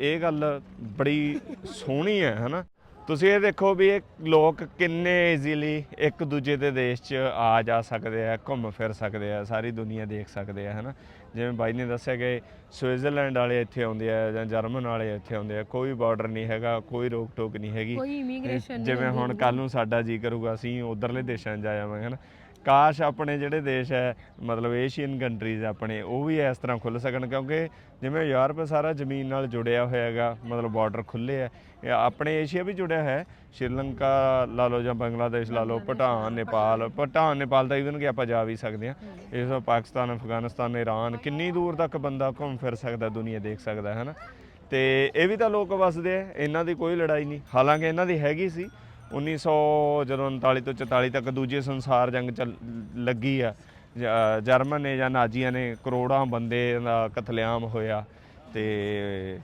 ਇਹ ਗੱਲ ਬੜੀ ਸੋਹਣੀ ਹੈ ਹਨਾ? ਤੁਸੀਂ ਇਹ ਦੇਖੋ ਵੀ ਇਹ ਲੋਕ ਕਿੰਨੇ ਈਜ਼ੀਲੀ ਇੱਕ ਦੂਜੇ ਦੇ ਦੇਸ਼ 'ਚ ਆ ਜਾ ਸਕਦੇ ਆ ਘੁੰਮ ਫਿਰ ਸਕਦੇ ਆ ਸਾਰੀ ਦੁਨੀਆ ਦੇਖ ਸਕਦੇ ਆ ਹਨਾ? ਜਿਵੇਂ ਬਾਈ ਨੇ ਦੱਸਿਆ ਕਿ ਸਵਿਟਜ਼ਰਲੈਂਡ ਵਾਲੇ ਇੱਥੇ ਆਉਂਦੇ ਆ ਜਾਂ ਜਰਮਨ ਵਾਲੇ ਇੱਥੇ ਆਉਂਦੇ ਆ ਕੋਈ ਬਾਰਡਰ ਨਹੀਂ ਹੈਗਾ ਕੋਈ ਰੋਕ ਟੋਕ ਨਹੀਂ ਹੈਗੀ। ਕੋਈ ਇਮੀਗ੍ਰੇਸ਼ਨ ਜਿਵੇਂ ਹੁਣ ਕੱਲ ਨੂੰ ਸਾਡਾ ਜੀ ਕਰੂਗਾ ਅਸੀਂ ਉਧਰਲੇ ਦੇਸ਼ਾਂ 'ਚ ਜਾ ਜਾਵਾਂਗੇ ਹਨਾ? ਕਾਸ਼ ਆਪਣੇ ਜਿਹੜੇ ਦੇਸ਼ ਹੈ ਮਤਲਬ ਏਸ਼ੀਅਨ ਕੰਟਰੀਜ਼ ਆਪਣੇ ਉਹ ਵੀ ਇਸ ਤਰ੍ਹਾਂ ਖੁੱਲ ਸਕਣ ਕਿਉਂਕਿ ਜਿਵੇਂ ਯੂਰਪ ਸਾਰਾ ਜ਼ਮੀਨ ਨਾਲ ਜੁੜਿਆ ਹੋਇਆ ਹੈਗਾ ਮਤਲਬ ਬਾਰਡਰ ਖੁੱਲੇ ਹੈ। ਇਹ ਆਪਣੇ ਏਸ਼ੀਆ ਵੀ ਜੁੜਿਆ ਹੈ ਸ਼੍ਰੀਲੰਕਾ ਲਾ ਲਓ ਜਾਂ ਬੰਗਲਾਦੇਸ਼ ਲਾ ਲਓ ਭੂਟਾਨ ਨੇਪਾਲ ਭੂਟਾਨ ਨੇਪਾਲ ਤਾਂ ਇਵਨ ਕਿ ਆਪਾਂ ਜਾ ਵੀ ਸਕਦੇ ਹਾਂ। ਇਸ ਤੋਂ ਪਾਕਿਸਤਾਨ ਅਫਗਾਨਿਸਤਾਨ ਈਰਾਨ ਕਿੰਨੀ ਦੂਰ ਤੱਕ ਬੰਦਾ ਘੁੰਮ ਫਿਰ ਸਕਦਾ ਦੁਨੀਆ ਦੇਖ ਸਕਦਾ ਹੈ ਨਾ? ਤੇ ਇਹ ਵੀ ਤਾਂ ਲੋਕ ਵਸਦੇ ਆ ਇਹਨਾਂ ਦੀ ਕੋਈ ਲੜਾਈ ਨਹੀਂ। ਹਾਲਾਂਕਿ ਇਹਨਾਂ ਦੀ ਹੈਗੀ ਸੀ 1900 ਜਦੋਂ 39 ਤੋਂ 44 ਤੱਕ ਦੂਜੇ ਸੰਸਾਰ ਜੰਗ ਚੱਲ ਲੱਗੀ ਆ ਜ- ਜਰਮਨ ਨੇ ਜਾਂ ਨਾਜ਼ੀਆਂ ਨੇ ਕਰੋੜਾਂ ਬੰਦੇ ਦਾ ਕਤਲੇਆਮ ਹੋਇਆ ਤੇ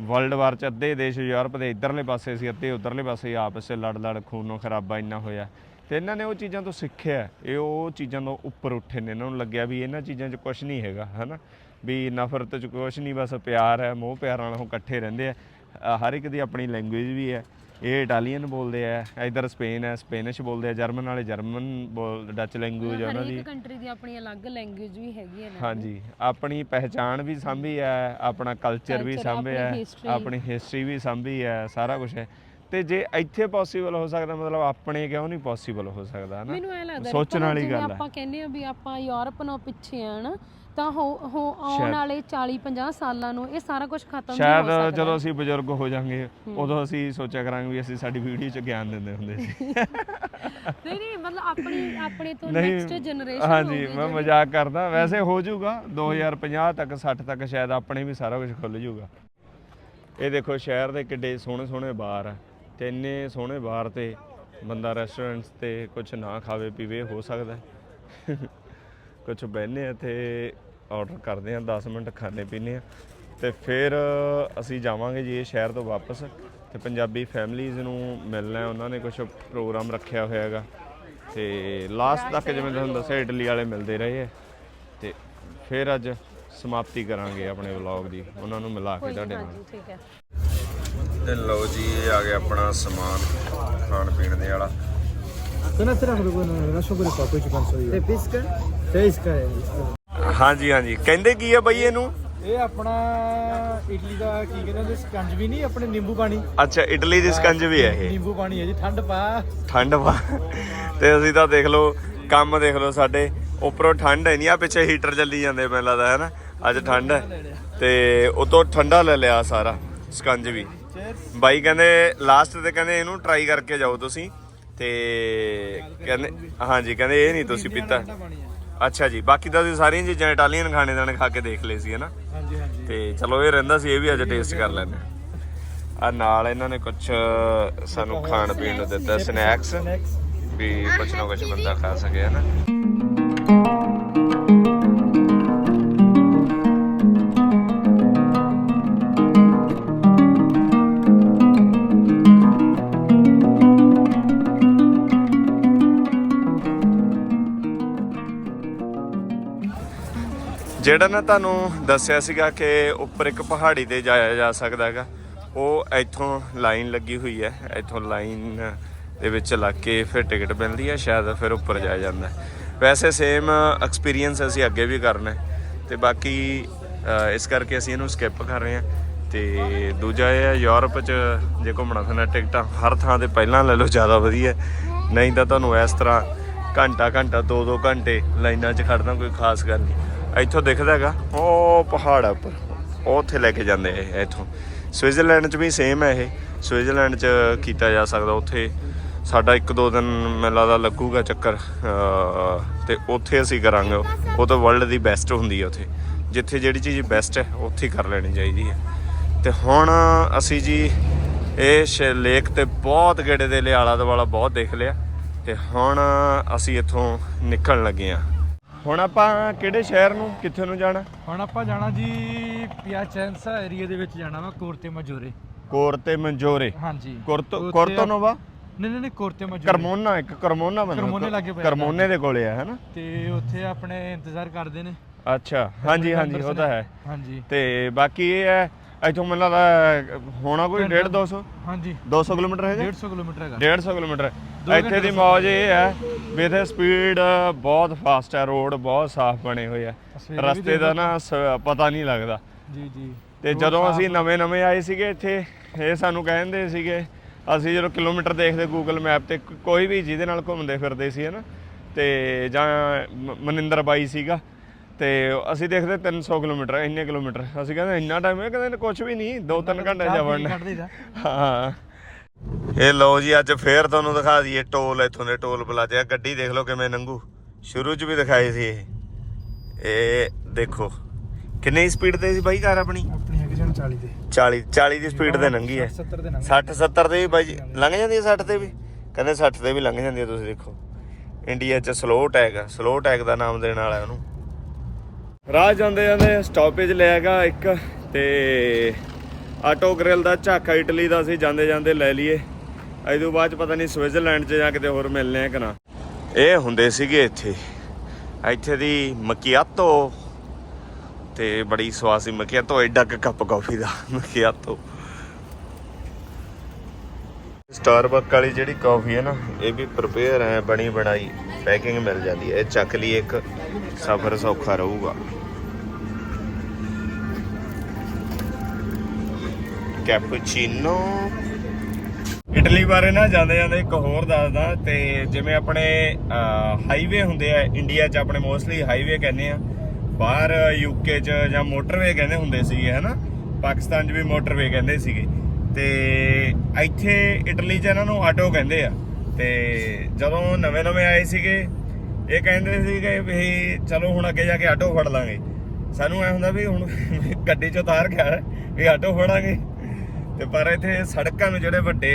ਵਰਲਡ ਵਾਰ ਚ ਅੱਧੇ ਦੇਸ਼ ਯੂਰਪ ਦੇ ਇਧਰਲੇ ਪਾਸੇ ਸੀ ਅੱਧੇ ਉਧਰਲੇ ਪਾਸੇ ਆਪਸ ਵਿੱਚ ਲੜ ਲੜ ਖੂਨੋਂ ਖਰਾਬਾ ਇੰਨਾ ਹੋਇਆ। ਤੇ ਇਹਨਾਂ ਨੇ ਉਹ ਚੀਜ਼ਾਂ ਤੋਂ ਸਿੱਖਿਆ। ਇਹ ਉਹ ਚੀਜ਼ਾਂ ਤੋਂ ਉੱਪਰ ਉੱਠੇ ਨੇ। ਇਹਨਾਂ ਨੂੰ ਲੱਗਿਆ ਵੀ ਇਹਨਾਂ ਚੀਜ਼ਾਂ 'ਚ ਕੁਝ ਨਹੀਂ ਹੈਗਾ ਹਨਾ? ਵੀ ਨਫ਼ਰਤ 'ਚ ਕੁਝ ਨਹੀਂ ਬਸ ਪਿਆਰ ਹੈ ਮੋਹ ਪਿਆਰ ਨਾਲ ਉਹ ਇਕੱਠੇ ਰਹਿੰਦੇ ਆ। ਅ, ਹਰ ਇੱਕ ਦੀ ਆਪਣੀ ਲੈਂਗੁਏਜ ਵੀ ਹੈ। ਇਹ ਇਟਾਲੀਅਨ ਬੋਲਦੇ ਆ ਇਧਰ ਸਪੇਨ ਹੈ ਸਪੈਨਿਸ਼ ਬੋਲਦੇ ਆ ਜਰਮਨ ਵਾਲੇ ਜਰਮਨ ਬੋਲ ਡੱਚ ਲੈਂਗੁਏਜ ਉਹਨਾਂ ਦੀ। ਹਰੇਕ ਕੰਟਰੀ ਦੀ ਆਪਣੀ ਅਲੱਗ ਲੈਂਗੁਏਜ ਵੀ ਹੈਗੀ ਹੈ ਨਾ। ਹਾਂਜੀ ਆਪਣੀ ਪਹਿਚਾਣ ਵੀ ਸਾਂਭੀ ਹੈ ਆਪਣਾ ਕਲਚਰ ਵੀ ਸਾਂਭਿਆ ਹੈ। ਆਪਣੀ ਹਿਸਟਰੀ ਵੀ ਸਾਂਭੀ ਹੈ ਸਾਰਾ ਕੁਝ ਹੈ। ਤੇ ਜੇ ਇੱਥੇ ਪੋਸੀਬਲ ਹੋ ਸਕਦਾ ਮਤਲਬ ਆਪਣੇ ਕਿਉਂ ਨਹੀਂ ਪੋਸੀਬਲ ਹੋ ਸਕਦਾ ਹਨਾ? ਮੈਨੂੰ ਐ ਲੱਗਦਾ ਸੋਚਣ ਵਾਲੀ ਗੱਲ ਹੈ ਆਪਾਂ ਕਹਿੰਦੇ ਆ ਵੀ ਆਪਾਂ ਯੂਰਪ ਨਾਲੋਂ ਪਿੱਛੇ ਆ ਨਾ ਤਾਂ ਹੋ ਹੋ ਆਉਣ ਸ਼ਾਇਦ। ਵਾਲੇ 40 50 ਸਾਲਾਂ ਨੂੰ ਇਹ ਸਾਰਾ ਕੁਝ ਖਤਮ ਹੋ ਸ਼ਾਇਦ ਸਕਦਾ ਜਦੋਂ ਅਸੀਂ ਬਜ਼ੁਰਗ ਹੋ ਜਾਾਂਗੇ ਉਦੋਂ ਅਸੀਂ ਸੋਚਿਆ ਕਰਾਂਗੇ ਵੀ ਅਸੀਂ ਸਾਡੀ ਵੀਡੀਓ 'ਚ ਗਿਆਨ ਦਿੰਦੇ ਹੁੰਦੇ ਸੀ। ਨਹੀਂ ਨਹੀਂ ਮਤਲਬ ਆਪਣੀ ਆਪਣੇ ਤੋਂ ਨੈਕਸਟ ਜਨਰੇਸ਼ਨ ਹਾਂਜੀ ਮੈਂ ਮਜ਼ਾਕ ਕਰਦਾ ਵੈਸੇ ਹੋ ਜਾਊਗਾ 2050 ਤੱਕ 60 ਤੱਕ ਸ਼ਾਇਦ ਆਪਣੇ ਵੀ ਸਾਰਾ ਕੁਝ ਖੁੱਲ ਜਾਊਗਾ। ਇਹ ਦੇਖੋ ਸ਼ਹਿਰ ਦੇ ਕਿੱਡੇ ਸੋਹਣੇ ਸੋਹਣੇ ਬਾਰ ਆ ਤੇ ਇੰਨੇ ਸੋਹਣੇ ਬਾਰ ਤੇ ਬੰਦਾ ਰੈਸਟੋਰੈਂਟਸ ਤੇ ਕੁਝ ਨਾ ਖਾਵੇ ਪੀਵੇ ਹੋ ਸਕਦਾ ਕੁਝ ਬਹਿਨੇ ਆ ਤੇ ਆਰਡਰ ਕਰਦੇ ਆ 10 ਮਿੰਟ ਖਾਣੇ ਪੀਣੇ ਆ ਤੇ ਫਿਰ ਅਸੀਂ ਜਾਵਾਂਗੇ ਜੀ ਇਹ ਸ਼ਹਿਰ ਤੋਂ ਵਾਪਸ ਤੇ ਪੰਜਾਬੀ ਫੈਮਲੀਜ਼ ਨੂੰ ਮਿਲਣਾ ਹੈ। ਉਹਨਾਂ ਨੇ ਕੁਝ ਪ੍ਰੋਗਰਾਮ ਰੱਖਿਆ ਹੋਇਆ ਹੈਗਾ। ਤੇ ਲਾਸਟ ਤੱਕ ਜਿਵੇਂ ਤੁਹਾਨੂੰ ਦੱਸਿਆ ਇਟਲੀ ਵਾਲੇ ਮਿਲਦੇ ਰਹੇ ਹੈ। ਤੇ ਫਿਰ ਅੱਜ ਸਮਾਪਤੀ ਕਰਾਂਗੇ ਆਪਣੇ ਵਲੌਗ ਦੀ ਉਹਨਾਂ ਨੂੰ ਮਿਲਾ ਕੇ ਤੁਹਾਡੇ ਨਾਲ। ਹਾਂਜੀ ਠੀਕ ਹੈ। ਤੇ ਲਓ ਜੀ ਇਹ ਆ ਗਿਆ ਆਪਣਾ ਸਮਾਨ ਖਾਣ ਪੀਣ ਦੇ ਵਾਲਾ। ਹਾਂਜੀ ਹਾਂਜੀ। ਕਹਿੰਦੇ ਕੀ ਆ ਬਈ ਇਹਨੂੰ? ਇਹ ਆਪਣਾ ਇਟਲੀ ਦਾ ਕੀ ਕਹਿੰਦੇ ਹੁੰਦੇ ਸਕੰਜ ਵੀ ਨਹੀਂ ਆਪਣੇ ਨਿੰਬੂ ਪਾਣੀ। ਅੱਛਾ ਇਟਲੀ ਦੀ ਸਕੰਜ ਵੀ ਹੈ ਇਹ। ਨਿੰਬੂ ਪਾਣੀ ਹੈ ਜੀ ਠੰਡ ਪਾ। ਠੰਡ ਵਾ ਤੇ ਅਸੀਂ ਤਾਂ ਦੇਖ ਲਓ ਕੰਮ ਦੇਖ ਲਓ ਸਾਡੇ। ਉੱਪਰੋਂ ਠੰਡ ਹੈ ਨਹੀਂ ਆ ਪਿੱਛੇ ਹੀਟਰ ਚੱਲੀ ਜਾਂਦੇ ਮੈਨੂੰ ਲੱਗਦਾ ਹੈ ਨਾ? ਅੱਜ ਠੰਡ ਹੈ। ਤੇ ਉਤੋਂ ਠੰਡਾ ਲੈ ਲਿਆ ਸਾਰਾ ਸਕੰਜ ਵੀ। ਬਾਈ ਕਹਿੰਦੇ ਲਾਸਟ ਤੇ ਕਹਿੰਦੇ ਇਹਨੂੰ ਟਰਾਈ ਕਰਕੇ ਜਾਓ ਤੁਸੀਂ। ਤੇ ਕਹਿੰਦੇ ਹਾਂਜੀ ਕਹਿੰਦੇ ਇਹ ਨਹੀਂ ਤੁਸੀਂ ਪੀਤਾ। ਅੱਛਾ ਜੀ ਬਾਕੀ ਤਾਂ ਤੁਸੀਂ ਸਾਰੀਆਂ ਚੀਜ਼ਾਂ ਇਟਾਲੀਅਨ ਖਾਣੇ ਦਾਣੇ ਖਾ ਕੇ ਦੇਖ ਲਏ ਸੀ ਹੈ ਨਾ? ਹਾਂਜੀ ਹਾਂਜੀ। ਤੇ ਚਲੋ ਇਹ ਰਹਿੰਦਾ ਸੀ ਇਹ ਵੀ ਅੱਜ ਟੇਸਟ ਕਰ ਲੈਂਦੇ ਆ ਨਾਲ ਇਹਨਾਂ ਨੇ ਕੁਝ ਸਾਨੂੰ ਖਾਣ ਪੀਣ ਨੂੰ ਦਿੱਤਾ ਸਨੈਕਸ। ਵੀ ਕੁਝ ਨਾ ਕੁਝ ਬੰਦਾ ਖਾ ਸਕੇ ਹਨਾ ਜਿਹੜਾ ਨਾ ਤੁਹਾਨੂੰ ਦੱਸਿਆ ਸੀਗਾ ਕਿ ਉੱਪਰ ਇੱਕ ਪਹਾੜੀ ਤੇ ਜਾਇਆ ਜਾ ਸਕਦਾ ਹੈਗਾ, ਉਹ ਇੱਥੋਂ ਲਾਈਨ ਲੱਗੀ ਹੋਈ ਹੈ, ਇੱਥੋਂ ਲਾਈਨ ਦੇ ਵਿੱਚ ਲੱਗ ਕੇ ਫਿਰ ਟਿਕਟ ਮਿਲਦੀ ਹੈ, ਸ਼ਾਇਦ ਫਿਰ ਉੱਪਰ ਜਾਇਆ ਜਾਂਦਾ ਵੈਸੇ ਸੇਮ ਐਕਸਪੀਰੀਅੰਸ ਅਸੀਂ ਅੱਗੇ ਵੀ ਕਰਨਾ ਹੈ ਤੇ ਬਾਕੀ ਇਸ ਕਰਕੇ ਅਸੀਂ ਇਹਨੂੰ ਸਕਿਪ ਕਰ ਰਹੇ ਹਾਂ ਤੇ ਦੂਜਾ ਇਹ ਹੈ, ਯੂਰਪ 'ਚ ਜੇ ਘੁੰਮਣਾ ਫਿਰਨਾ, ਟਿਕਟਾਂ ਹਰ ਥਾਂ ਤੇ ਪਹਿਲਾਂ ਲੈ ਲਓ, ਜ਼ਿਆਦਾ ਵਧੀਆ ਨਹੀਂ ਤਾਂ ਤੁਹਾਨੂੰ ਇਸ ਤਰ੍ਹਾਂ ਘੰਟਾ ਘੰਟਾ, ਦੋ ਦੋ ਘੰਟੇ ਲਾਈਨਾਂ 'ਚ ਖੜਨਾ ਕੋਈ ਖਾਸ ਗੱਲ ਨਹੀਂ। ਇੱਥੋਂ ਦਿਖਦਾ ਹੈਗਾ। ਉਹ ਪਹਾੜ ਆ ਉੱਪਰ। ਉਹ ਉੱਥੇ ਲੈ ਕੇ ਜਾਂਦੇ ਇਹ ਇੱਥੋਂ। ਸਵਿਟਜ਼ਰਲੈਂਡ 'ਚ ਵੀ ਸੇਮ ਹੈ ਇਹ। ਸਵਿਟਜ਼ਰਲੈਂਡ 'ਚ ਕੀਤਾ ਜਾ ਸਕਦਾ ਉੱਥੇ। ਸਾਡਾ ਇੱਕ ਦੋ ਦਿਨ ਮੈਨੂੰ ਲੱਗਦਾ ਲੱਗੂਗਾ ਚੱਕਰ। ਅਹ, ਤੇ ਉੱਥੇ ਅਸੀਂ ਕਰਾਂਗੇ। ਉਹ। ਤਾਂ ਵਰਲਡ ਦੀ ਬੈਸਟ ਹੁੰਦੀ ਹੈ ਉੱਥੇ। ਜਿੱਥੇ ਜਿਹੜੀ ਚੀਜ਼ ਬੈਸਟ ਹੈ ਉੱਥੇ ਹੀ ਕਰ ਲੈਣੀ ਚਾਹੀਦੀ ਹੈ। ਤੇ ਹੁਣ ਅਸੀਂ ਜੀ ਇਹ ਸ਼- ਲੇਕ ਤੇ ਬਹੁਤ ਗੇੜੇ ਦੇ ਲਿਆਲਾ ਦੁਆਲਾ ਬਹੁਤ ਦੇਖ ਲਿਆ। ਤੇ ਹੁਣ ਅਸੀਂ ਇੱਥੋਂ ਨਿਕਲਣ ਲੱਗੇ ਆ ਹੁਣ ਆਪਾਂ ਕਿਹੜੇ ਸ਼ਹਿਰ ਨੂੰ ਕਿੱਥੇ ਨੂੰ ਜਾਣਾ? ਹੁਣ ਆਪਾਂ ਜਾਣਾ ਜੀ ਪਿਆਚੈਂਸਾ ਏਰੀਆ ਦੇ ਵਿੱਚ ਜਾਣਾ ਵਾ ਕੋਰਤੇ ਮਜੋਰੇ। ਕੋਰ ਤੇ ਮੰਜੋਰੇ। ਹਾਂਜੀ। ਕੁਰਤੋ ਉੱਥੇ ਕੁਰਤੋ ਨੋਵਾ? ਨਹੀਂ ਨਹੀਂ ਨਹੀਂ ਕੋਰਤੇ ਮਜੋਰੇ। ਕਰਮੋਨਾ ਇੱਕ ਕਰਮੋਨਾ ਬੰਦਾ ਕਰਮੋਨੇ ਲਾਗੇ ਪਿਆ ਕਰਮੋਨੇ ਦੇ ਕੋਲੇ ਆ ਹੈਨਾ? ਤੇ ਉੱਥੇ ਆਪਣੇ ਇੰਤਜ਼ਾਰ ਕਰਦੇ ਨੇ। ਅੱਛਾ। ਹਾਂਜੀ ਹਾਂਜੀ ਉਹ ਤਾਂ ਹੈ। ਹਾਂਜੀ। ਤੇ ਬਾਕੀ ਇਹ ਹੈ ਇੱਥੋਂ ਮੈਨੂੰ ਲੱਗਦਾ ਹੋਣਾ ਕੋਈ 1.5 200 ਹਾਂਜੀ। 200 ਕਿਲੋਮੀਟਰ ਹੈਗਾ? 150 ਕਿਲੋਮੀਟਰ ਹੈਗਾ। 150 ਕਿਲੋਮੀਟਰ। ਇੱਥੇ ਦੀ ਮੌਜ ਇਹ ਹੈ। ਵੀ ਇੱਥੇ ਸਪੀਡ ਬਹੁਤ ਫਾਸਟ ਹੈ ਰੋਡ ਬਹੁਤ ਸਾਫ਼ ਬਣੇ ਹੋਏ ਆ ਰਸਤੇ ਦਾ ਨਾ ਪਤਾ ਨਹੀਂ ਲੱਗਦਾ। ਜੀ ਜੀ। ਤੇ ਜਦੋਂ ਅਸੀਂ ਨਵੇਂ ਨਵੇਂ ਆਏ ਸੀਗੇ ਇੱਥੇ ਇਹ ਸਾਨੂੰ ਕਹਿੰਦੇ ਸੀਗੇ ਅਸੀਂ ਜਦੋਂ ਕਿਲੋਮੀਟਰ ਦੇਖਦੇ ਗੂਗਲ ਮੈਪ ਤੇ ਕੋਈ ਵੀ ਜਿਹਦੇ ਨਾਲ ਘੁੰਮਦੇ ਫਿਰਦੇ ਸੀ ਹਨਾ ਤੇ ਜਾਂ ਮਨਿੰਦਰ ਬਾਈ ਸੀਗਾ ਤੇ ਅਸੀਂ ਦੇਖਦੇ 300 ਕਿਲੋਮੀਟਰ ਇੰਨੇ ਕਿਲੋਮੀਟਰ। ਅਸੀਂ ਕਹਿੰਦੇ ਇੰਨਾ ਟਾਈਮ ਹੈ ਕਹਿੰਦੇ ਕੁਝ ਵੀ ਨਹੀਂ 2-3 ਘੰਟੇ ਜਾ ਵੜਨਾ। ਕੱਢ ਦਈਦਾ ਹਾਂ। ਇਹ ਲਓ ਜੀ ਅੱਜ ਫੇਰ ਤੁਹਾਨੂੰ ਦਿਖਾ ਦਈਏ ਟੋਲ ਇੱਥੋਂ ਦੇ ਟੋਲ ਪਲਾਜ਼ੇ। ਆ ਗੱਡੀ ਦੇਖ ਲਓ ਕਿਵੇਂ ਨੰਗੂ ਸ਼ੁਰੂ 'ਚ ਵੀ ਦਿਖਾਏ ਸੀ ਇਹ। ਇਹ ਦੇਖੋ ਕਿੰਨੀ ਸਪੀਡ ਤੇ ਸੀ ਬਾਈ ਕਾਰ ਆਪਣੀ? ਆਪਣੀ ਹੈਗੀ ਸੀ 40 ਦੇ 40 40 ਦੀ ਸਪੀਡ ਤੇ ਲੰਘੀ ਹੈ। 70 ਦੇ ਨੰਗ 60 70 ਤੇ ਵੀ ਬਾਈ ਜੀ। ਲੰਘ ਜਾਂਦੀ ਹੈ 60 ਤੇ ਵੀ? ਕਹਿੰਦੇ 60 ਤੇ ਵੀ ਲੰਘ ਜਾਂਦੀ ਹੈ ਤੁਸੀਂ ਦੇਖੋ। ਇੰਡੀਆ 'ਚ ਸਲੋ ਟੈਗ ਸਲੋ ਟੈਗ ਦਾ ਨਾਮ ਦੇਣ ਵਾਲਾ ਉਹਨੂੰ। ਰਾਹ ਜਾਂਦੇ ਜਾਂਦੇ ਸਟਾਪੇਜ ਲਿਆਗਾ ਇੱਕ ਤੇ ਆਟੋ ਗ੍ਰਿਲ ਦਾ ਝਾਕਾ ਇਟਲੀ ਦਾ ਅਸੀਂ ਜਾਂਦੇ ਜਾਂਦੇ ਲੈ ਲਈਏ। ਇਹ ਤੋਂ ਬਾਅਦ ਪਤਾ ਨਹੀਂ ਸਵਿਟਜ਼ਰਲੈਂਡ 'ਚ ਜਾਂ ਕਿਤੇ ਹੋਰ ਮਿਲਨੇ ਆ ਕਿ ਨਾ। ਇਹ ਹੁੰਦੇ ਸੀਗੇ ਇੱਥੇ। ਇੱਥੇ ਦੀ ਮਕੀਆਤੋ ਤੇ ਬੜੀ ਸਵਾਦ ਸੀ ਮਕੀਆਤੋ ਐਡਾ ਕੁ ਕੱਪ ਕਾਫੀ ਦਾ ਮਕੀਆਤੋ ਸਟਾਰਬਕ ਵਾਲੀ ਜਿਹੜੀ ਕਾਫੀ ਹੈ ਨਾ, ਇਹ ਵੀ ਪ੍ਰਪੇਅਰ ਹੈ, ਬਣੀ ਬਣਾਈ ਪੈਕਿੰਗ ਮਿਲ ਜਾਂਦੀ ਹੈ। ਇਹ ਚੱਕ ਲਈ ਇੱਕ। ਸਫ਼ਰ ਸੌਖਾ ਰਹੂਗਾ। ਕੈਪੂਚੀਨੋ। ਇਟਲੀ ਬਾਰੇ ਨਾ ਜਾਂਦੇ ਜਾਂਦੇ ਇੱਕ ਹੋਰ ਦੱਸਦਾ ਤੇ ਜਿਵੇਂ ਆਪਣੇ ਹਾਈਵੇ ਹੁੰਦੇ ਆ ਇੰਡੀਆ 'ਚ ਆਪਣੇ ਮੋਸਟਲੀ ਹਾਈਵੇ ਕਹਿੰਦੇ ਆ। ਬਾਹਰ ਯੂਕੇ 'ਚ ਜਾਂ ਮੋਟਰਵੇ ਕਹਿੰਦੇ ਹੁੰਦੇ ਸੀਗੇ, ਹਨਾ? ਪਾਕਿਸਤਾਨ 'ਚ ਵੀ ਮੋਟਰਵੇ ਕਹਿੰਦੇ ਸੀਗੇ। ਤੇ ਇੱਥੇ ਇਟਲੀ 'ਚ ਇਹਨਾਂ ਨੂੰ ਆਟੋ ਕਹਿੰਦੇ ਆ। ਤੇ ਜਦੋਂ ਨਵੇਂ ਨਵੇਂ ਆਏ ਸੀਗੇ ਇਹ ਕਹਿੰਦੇ ਸੀਗੇ ਵੀ ਚਲੋ ਹੁਣ ਅੱਗੇ ਜਾ ਕੇ ਆਟੋ ਫੜ ਲਾਂਗੇ। ਸਾਨੂੰ ਐ ਹੁੰਦਾ ਵੀ ਹੁਣ ਗੱਡੀ 'ਚੋਂ ਉਤਾਰ ਗਿਆ ਵੀ ਆਟੋ ਫੜਾਂਗੇ। ਤੇ ਪਰ ਇੱਥੇ ਸੜਕਾਂ ਨੂੰ ਜਿਹੜੇ ਵੱਡੇ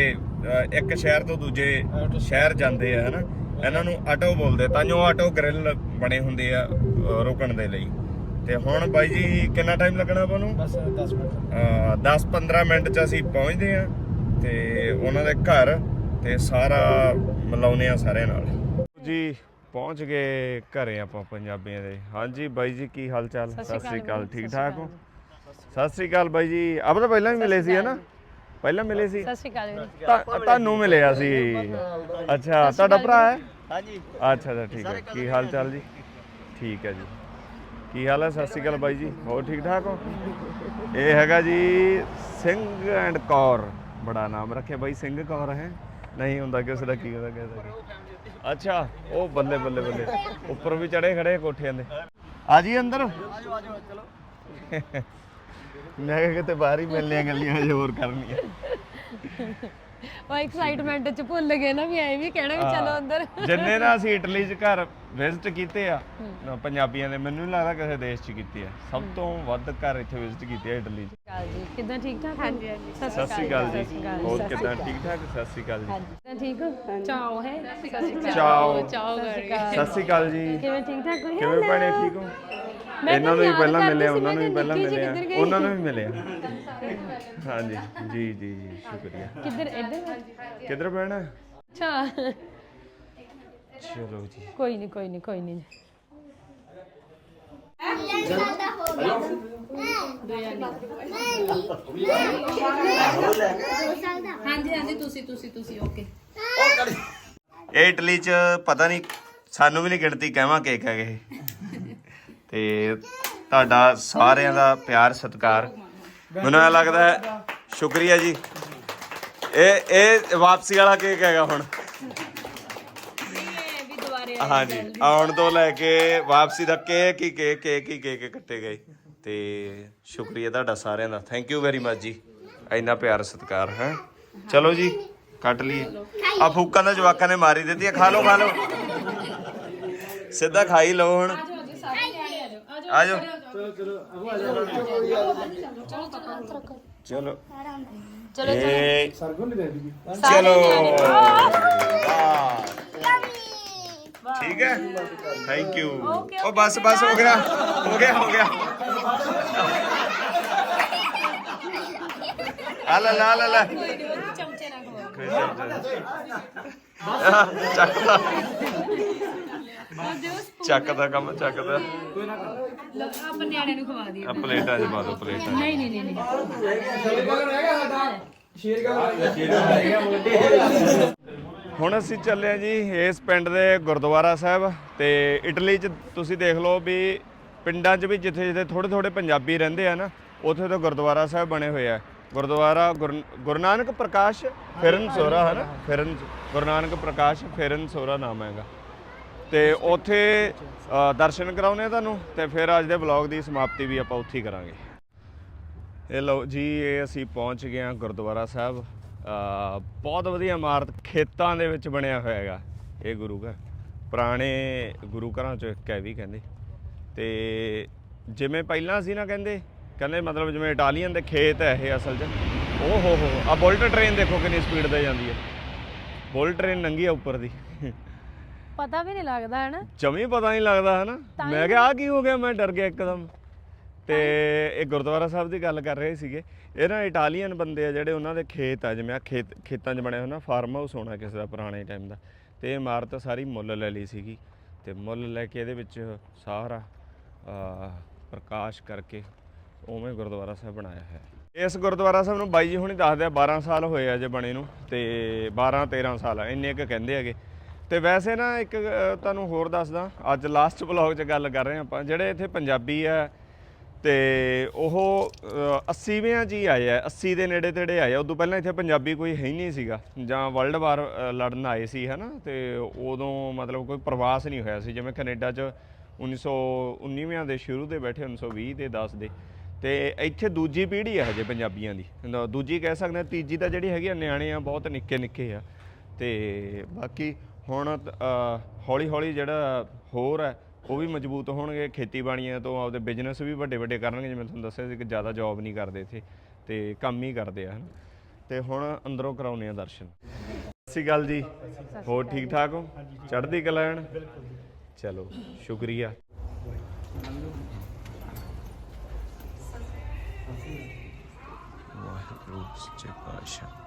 ਇੱਕ ਸ਼ਹਿਰ ਤੋਂ ਦੂਜੇ ਸ਼ਹਿਰ ਜਾਂਦੇ ਆ ਹਨਾ? ਇਹਨਾਂ ਨੂੰ ਆਟੋ ਬੋਲਦੇ ਤਾਂ ਜੋ ਆਟੋ ਗ੍ਰਿਲ ਬਣੇ ਹੁੰਦੇ ਆ ਰੁਕਣ ਦੇ ਲਈ। ਤੇ ਹੁਣ ਬਾਈ ਜੀ ਕਿੰਨਾ ਟਾਈਮ ਲੱਗਣਾ ਆਪਾਂ ਨੂੰ? ਬਸ 10 ਮਿੰਟ। 10-15 ਮਿੰਟ ਚ ਅਸੀਂ ਪਹੁੰਚਦੇ ਆ ਤੇ ਉਹਨਾਂ ਦੇ ਘਰ ਤੇ ਸਾਰਾ ਮਿਲਾਉਨੇ ਆ ਸਾਰਿਆਂ ਨਾਲ। ਜੀ ਪਹੁੰਚ ਗਏ ਘਰੇ ਆਪਾਂ ਪੰਜਾਬੀਆਂ ਦੇ। ਹਾਂਜੀ ਬਾਈ ਜੀ ਕੀ ਹਾਲ ਚਾਲ ਸਤਿ ਸ੍ਰੀ ਅਕਾਲ ਠੀਕ ਠਾਕ ਹੋ? ਸਤਿ ਸ੍ਰੀ ਅਕਾਲ ਬਾਈ ਜੀ। ਆਪ ਤਾਂ ਪਹਿਲਾਂ ਵੀ ਮਿਲੇ ਸੀ ਹਨਾ? ਪਹਿਲਾਂ ਮਿਲੇ ਸੀ। ਸਤਿ ਸ਼੍ਰੀ ਅਕਾਲ ਵੀਰੇ। ਤਾਂ- ਤੁਹਾਨੂੰ ਮਿਲਿਆ ਸੀ। ਅੱਛਾ ਤੁਹਾਡਾ ਭਰਾ ਹੈ? ਹਾਂਜੀ। ਅੱਛਾ ਅੱਛਾ ਠੀਕ ਹੈ। ਕੀ ਹਾਲ ਚਾਲ ਜੀ? ਠੀਕ ਹੈ ਜੀ। ਕੀ ਹਾਲ ਹੈ? ਸਤਿ ਸ਼੍ਰੀ ਅਕਾਲ ਬਾਈ ਜੀ। ਹੋਰ ਠੀਕ ਠਾਕ ਹੋ? ਇਹ ਹੈਗਾ ਜੀ ਸਿੰਘ ਐਂਡ ਕੌਰ। ਬੜਾ ਨਾਮ ਰੱਖਿਆ ਬਾਈ ਸਿੰਘ ਕੌਰ ਹੈ। ਨਹੀਂ ਹੁੰਦਾ ਕਿਸੇ ਦਾ ਕੀ ਹੁੰਦਾ ਕਿਸੇ ਦਾ ਕੀ ਅੱਛਾ, ਉਹ ਬੱਲੇ ਬੱਲੇ ਬੱਲੇ। ਉੱਪਰ ਵੀ ਚੜੇ ਖੜੇ ਆ ਕੋਠਿਆਂ ਦੇ ਆ ਜੀ ਅੰਦਰ? ਆਜੋ ਆਜੋ ਚਲੋ ਮੈਂ ਕਿਹਾ ਕਿਤੇ ਬਾਹਰ ਹੀ ਮਿਲਣੀਆਂ ਗੱਲੀਆਂ ਹਜੇ ਹੋਰ ਕਰਨੀਆਂ। ਉਹ ਐਕਸਾਈਟਮੈਂਟ ਚ ਭੁੱਲ ਗਏ ਨਾ ਵੀ ਐਵੇਂ ਵੀ ਕਹਿਣਾ ਵੀ ਚਲੋ ਅੰਦਰ। ਜਿੰਨੇ ਨਾ ਅਸੀਂ ਇਟਲੀ 'ਚ ਘਰ ਵਿਜ਼ਿਟ ਕੀਤੇ ਆ ਪੰਜਾਬੀਆਂ ਦੇ ਮੈਨੂੰ ਨਹੀਂ ਲੱਗਦਾ ਕਿਸੇ ਦੇਸ਼ 'ਚ ਕੀਤੇ ਆ। ਸਭ ਤੋਂ ਵੱਧ ਘਰ ਇੱਥੇ ਵਿਜ਼ਿਟ ਕੀਤੇ ਆ ਇਟਲੀ 'ਚ। ਕਾਲ ਜੀ। ਕਿਦਾਂ ਠੀਕ ਠਾਕ ਹਾਂਜੀ ਹਾਂਜੀ। ਸਤਿ ਸ੍ਰੀ ਅਕਾਲ ਜੀ। ਹੋਰ ਕਿਦਾਂ? ਠੀਕ ਠਾਕ? ਸਤਿ ਸ੍ਰੀ ਅਕਾਲ ਜੀ। ਕਿਦਾਂ ਠੀਕ ਹੋ? ਚਾਓ ਹੈ? ਸਤਿ ਸ਼੍ਰੀ ਅਕਾਲ। ਚਾਓ। ਚਾਓ ਸਤਿ ਸ੍ਰੀ ਅਕਾਲ। ਜੀ। ਕਿਵੇਂ ਠੀਕ ਠਾਕ? ਹੋ ਕਿਵੇਂ ਭੈਣੇ ਠੀਕ ਹੋ? ਇਹਨਾਂ ਨੂੰ ਵੀ ਪਹਿਲਾਂ ਮਿਲਿਆ ਉਹਨਾਂ ਨੂੰ ਵੀ ਪਹਿਲਾਂ ਮਿਲਿਆ? ਉਹਨਾਂ ਨੂੰ ਵੀ ਮਿਲਿਆ। ਹਾਂਜੀ ਜੀ ਜੀ ਜੀ ਸ਼ੁਕਰੀਆ। ਕਿੱਧਰ ਇੱਧਰ? ਕਿੱਧਰ ਬਹਿਣਾ? ਅੱਛਾ। ਚਲੋ ਜੀ। ਕੋਈ ਨਹੀਂ ਕੋਈ ਨਹੀਂ ਕੋਈ ਨਹੀਂ ਹਾਂਜੀ ਹਾਂਜੀ ਤੁਸੀਂ ਤੁਸੀਂ ਤੁਸੀਂ ਓਕੇ ਇਹ ਇਟਲੀ 'ਚ ਪਤਾ ਨਹੀਂ ਸਾਨੂੰ ਵੀ ਨਹੀਂ ਗਿਣਤੀ ਕਹਿਵਾਂ ਕੇਕ ਹੈਗੇ। ਤੇ ਤੁਹਾਡਾ ਸਾਰਿਆਂ ਦਾ ਪਿਆਰ, ਸਤਿਕਾਰ। ਮੈਨੂੰ ਇਹ ਲੱਗਦਾ ਹੈ, ਸ਼ੁਕਰੀਆ ਜੀ। ਇਹ ਇਹ ਵਾਪਸੀ ਵਾਲਾ ਕੇਕ ਹੈਗਾ ਹੁਣ। ਹਾਂਜੀ, ਆਉਣ ਤੋਂ ਲੈ ਕੇ ਵਾਪਸੀ ਦਾ ਕੇਕ ਹੀ ਕੇਕ ਕੇਕ ਹੀ ਕੇਕ ਕੱਟੇ ਗਏ। ਤੇ ਸ਼ੁਕਰੀਆ ਤੁਹਾਡਾ ਸਾਰਿਆਂ ਦਾ। ਥੈਂਕ ਯੂ ਵੈਰੀ ਮਚ ਜੀ। ਇੰਨਾ ਪਿਆਰ, ਸਤਿਕਾਰ, ਹੈ। ਚਲੋ ਜੀ, ਕੱਟ ਲਈਏ। ਆ ਫੂਕਾਂ ਦਾ ਜਵਾਕਾਂ ਨੇ ਮਾਰੀ ਦਿੱਤੀ ਖਾ ਲਓ ਖਾ ਲਓ। ਸਿੱਧਾ ਖਾਈ ਲਓ ਹੁਣ। ਆ ਜਾਓ। ਚਲੋ। ਚਲੋ ਇਹ ਸਰਗੁਣ ਦੇ ਦੀ ਚਲੋ ਵਾਹ। ਠੀਕ ਹੈ। ਥੈਂਕ ਯੂ ਉਹ ਬਸ ਬਸ ਹੋ ਗਿਆ। ਹੋ ਗਿਆ ਹੋ ਗਿਆ। ਆ ਲੈ ਲਾ ਲੈ ਲੈ। ਚਮਚੇ ਨਾਲ ਖਵਾਓ। ਚੱਕ ਲਾ। ਚੱਕਦਾ ਕੰਮ ਚੱਕਦਾ। ਲਓ ਆਪਾਂ ਨਿਆਣੇ ਨੂੰ ਖਵਾ ਦਈਏ। ਆ ਪਲੇਟਾਂ 'ਚ ਪਾ ਦੋ ਪਲੇਟਾਂ 'ਚ। ਨਹੀਂ ਨਹੀਂ ਨਹੀਂ ਨਹੀਂ। ਹੁਣ ਅਸੀਂ ਚੱਲੇ ਆ ਜੀ ਇਸ ਪਿੰਡ ਦੇ ਗੁਰਦੁਆਰਾ ਸਾਹਿਬ ਤੇ ਇਟਲੀ 'ਚ ਤੁਸੀਂ ਦੇਖ ਲਓ ਵੀ ਪਿੰਡਾਂ 'ਚ ਵੀ ਜਿੱਥੇ ਜਿੱਥੇ ਥੋੜੇ ਥੋੜੇ ਪੰਜਾਬੀ ਰਹਿੰਦੇ ਆ ਨਾ ਉੱਥੇ ਤਾਂ ਗੁਰਦੁਆਰਾ ਸਾਹਿਬ ਬਣੇ ਹੋਏ ਆ। ਗੁਰਦੁਆਰਾ ਗੁਰ- ਗੁਰੂ ਨਾਨਕ ਪ੍ਰਕਾਸ਼ ਫਿਰਨ ਸੋਰਾ ਹੈ ਨਾ ਫਿਰਨ ਗੁਰੂ ਨਾਨਕ ਪ੍ਰਕਾਸ਼ ਫਿਰਨ ਸੋਰਾ ਨਾਮ ਹੈਗਾ। ਤੇ ਉੱਥੇ ਦਰਸ਼ਨ ਕਰਾਉਨੇ ਆ ਤੁਹਾਨੂੰ ਤੇ ਫਿਰ ਅੱਜ ਦੇ ਵਲੌਗ ਦੀ ਸਮਾਪਤੀ ਵੀ ਆਪਾਂ ਉੱਥੇ ਹੀ ਕਰਾਂਗੇ। ਇਹ ਲਓ ਜੀ, ਇਹ ਅਸੀਂ ਪਹੁੰਚ ਗਏ ਹਾਂ ਗੁਰਦੁਆਰਾ ਸਾਹਿਬ। ਬਹੁਤ ਵਧੀਆ ਇਮਾਰਤ ਖੇਤਾਂ ਦੇ ਵਿੱਚ ਬਣਿਆ ਹੋਇਆ ਹੈਗਾ, ਇਹ ਗੁਰੂ ਘਰ। ਪੁਰਾਣੇ ਗੁਰੂ ਘਰਾਂ ਚੋਂ ਇੱਕ ਹੈ ਵੀ ਕਹਿੰਦੇ। ਤੇ ਜਿਵੇਂ ਪਹਿਲਾਂ ਸੀ ਨਾ ਕਹਿੰਦੇ ਕਹਿੰਦੇ ਮਤਲਬ ਜਿਵੇਂ ਇਟਾਲੀਅਨ ਦੇ ਖੇਤ ਹੈ ਇਹ ਅਸਲ 'ਚ। ਓ ਹੋ ਹੋ, ਆ ਬੁਲਟ ਟ੍ਰੇਨ ਦੇਖੋ ਕਿੰਨੀ ਸਪੀਡ ਤੇ ਜਾਂਦੀ ਹੈ। ਬੁਲਟ ਟ੍ਰੇਨ ਨੰਗੀ ਆ ਉੱਪਰ ਦੀ। ਪਤਾ ਵੀ ਨਹੀਂ ਲੱਗਦਾ ਹੈ ਨਾ ਜਮੀ ਪਤਾ ਨਹੀਂ ਲੱਗਦਾ ਹਨਾ? ਮੈਂ ਕਿਹਾ ਆ ਕੀ ਹੋ ਗਿਆ? ਮੈਂ ਡਰ ਗਿਆ ਇੱਕਦਮ। ਤੇ ਇਹ ਗੁਰਦੁਆਰਾ ਸਾਹਿਬ ਦੀ ਗੱਲ ਕਰ ਰਹੇ ਸੀਗੇ। ਇਹ ਨਾ ਇਟਾਲੀਅਨ ਬੰਦੇ ਆ ਜਿਹੜੇ ਉਹਨਾਂ ਦੇ ਖੇਤ ਆ ਜਿਵੇਂ ਆ ਖੇਤ ਖੇਤਾਂ 'ਚ ਬਣੇ ਹੋਏ ਨਾ ਫਾਰਮ ਹਾਊਸ ਹੋਣਾ ਕਿਸੇ ਦਾ ਪੁਰਾਣੇ ਟਾਈਮ ਦਾ। ਤੇ ਇਹ ਇਮਾਰਤ ਸਾਰੀ ਮੁੱਲ ਲੈ ਲਈ ਸੀਗੀ। ਤੇ ਮੁੱਲ ਲੈ ਕੇ ਇਹਦੇ ਵਿੱਚ ਸਾਰਾ ਅਹ, ਪ੍ਰਕਾਸ਼ ਕਰਕੇ ਉਵੇਂ ਗੁਰਦੁਆਰਾ ਸਾਹਿਬ ਬਣਾਇਆ ਹੈ। ਇਸ ਗੁਰਦੁਆਰਾ ਸਾਹਿਬ ਨੂੰ ਬਾਈ ਜੀ ਹੁਣੀ ਦੱਸਦੇ ਆ 12 ਸਾਲ ਹੋਏ ਆ ਜੇ ਬਣੇ ਨੂੰ। ਤੇ 12 13 ਸਾਲ ਆ ਇੰਨੇ ਕੁ ਕਹਿੰਦੇ ਹੈਗੇ। ਤੇ ਵੈਸੇ ਨਾ ਇੱਕ ਤੁਹਾਨੂੰ ਹੋਰ ਦੱਸਦਾ, ਅੱਜ ਲਾਸਟ ਬਲੌਗ 'ਚ ਗੱਲ ਕਰ ਰਹੇ ਹਾਂ ਆਪਾਂ, ਜਿਹੜੇ ਇੱਥੇ ਪੰਜਾਬੀ ਆ, ਤੇ ਉਹ 80ਵਿਆਂ 'ਚ ਹੀ ਆਏ ਆ 80 ਦੇ ਨੇੜੇ ਤੇੜੇ ਆਏ ਆ। ਉਦੋਂ ਪਹਿਲਾਂ ਇੱਥੇ ਪੰਜਾਬੀ ਕੋਈ ਹੈ ਹੀ ਨਹੀਂ ਸੀਗਾ, ਜਾਂ ਵਰਲਡ ਵਾਰ ਲੜਨ ਆਏ ਸੀ, ਹਨਾ? ਤੇ ਉਦੋਂ ਮਤਲਬ ਕੋਈ ਪ੍ਰਵਾਸ ਨਹੀਂ ਹੋਇਆ ਸੀ, ਜਿਵੇਂ ਕੈਨੇਡਾ 'ਚ 1919ਵਿਆਂ ਦੇ ਸ਼ੁਰੂ ਦੇ ਬੈਠੇ 1920 ਦੇ 10 ਦੇ। ਤੇ ਇੱਥੇ ਦੂਜੀ ਪੀੜ੍ਹੀ ਆ ਹਜੇ ਪੰਜਾਬੀਆਂ ਦੀ। ਦੂਜੀ ਕਹਿ ਸਕਦੇ ਹਾਂ ਤੀਜੀ ਤਾਂ ਜਿਹੜੀ ਹੈਗੀ ਆ, ਨਿਆਣੇ ਆ, ਬਹੁਤ ਨਿੱਕੇ ਨਿੱਕੇ ਆ। ਤੇ ਬਾਕੀ ਹੁਣ ਹੌਲੀ ਹੌਲੀ ਜਿਹੜਾ ਹੋਰ ਹੈ, ਉਹ ਵੀ ਮਜ਼ਬੂਤ ਹੋਣਗੇ, ਖੇਤੀਬਾੜੀਆਂ ਤੋਂ ਆਪਦੇ ਬਿਜ਼ਨਸ ਵੀ ਵੱਡੇ ਵੱਡੇ ਕਰਨਗੇ, ਜਿਵੇਂ ਤੁਹਾਨੂੰ ਦੱਸਿਆ ਸੀ ਕਿ ਜ਼ਿਆਦਾ ਜੌਬ ਨਹੀਂ ਕਰਦੇ ਇੱਥੇ, ਤੇ ਕੰਮ ਹੀ ਕਰਦੇ ਆ, ਹਨ। ਤੇ ਹੁਣ ਅੰਦਰੋਂ ਕਰਾਉਨੇ ਆ ਦਰਸ਼ਨ। ਸਤਿ ਸ਼੍ਰੀ ਅਕਾਲ ਜੀ। ਹੋਰ ਠੀਕ ਠਾਕ ਹੋ? ਚੜ੍ਹਦੀ ਕਲਾ ਚਲੋ, ਸ਼ੁਕਰੀਆ। ਵਾਹਿਗੁਰੂ ਸੱਚੇ ਪਾਤਸ਼ਾਹ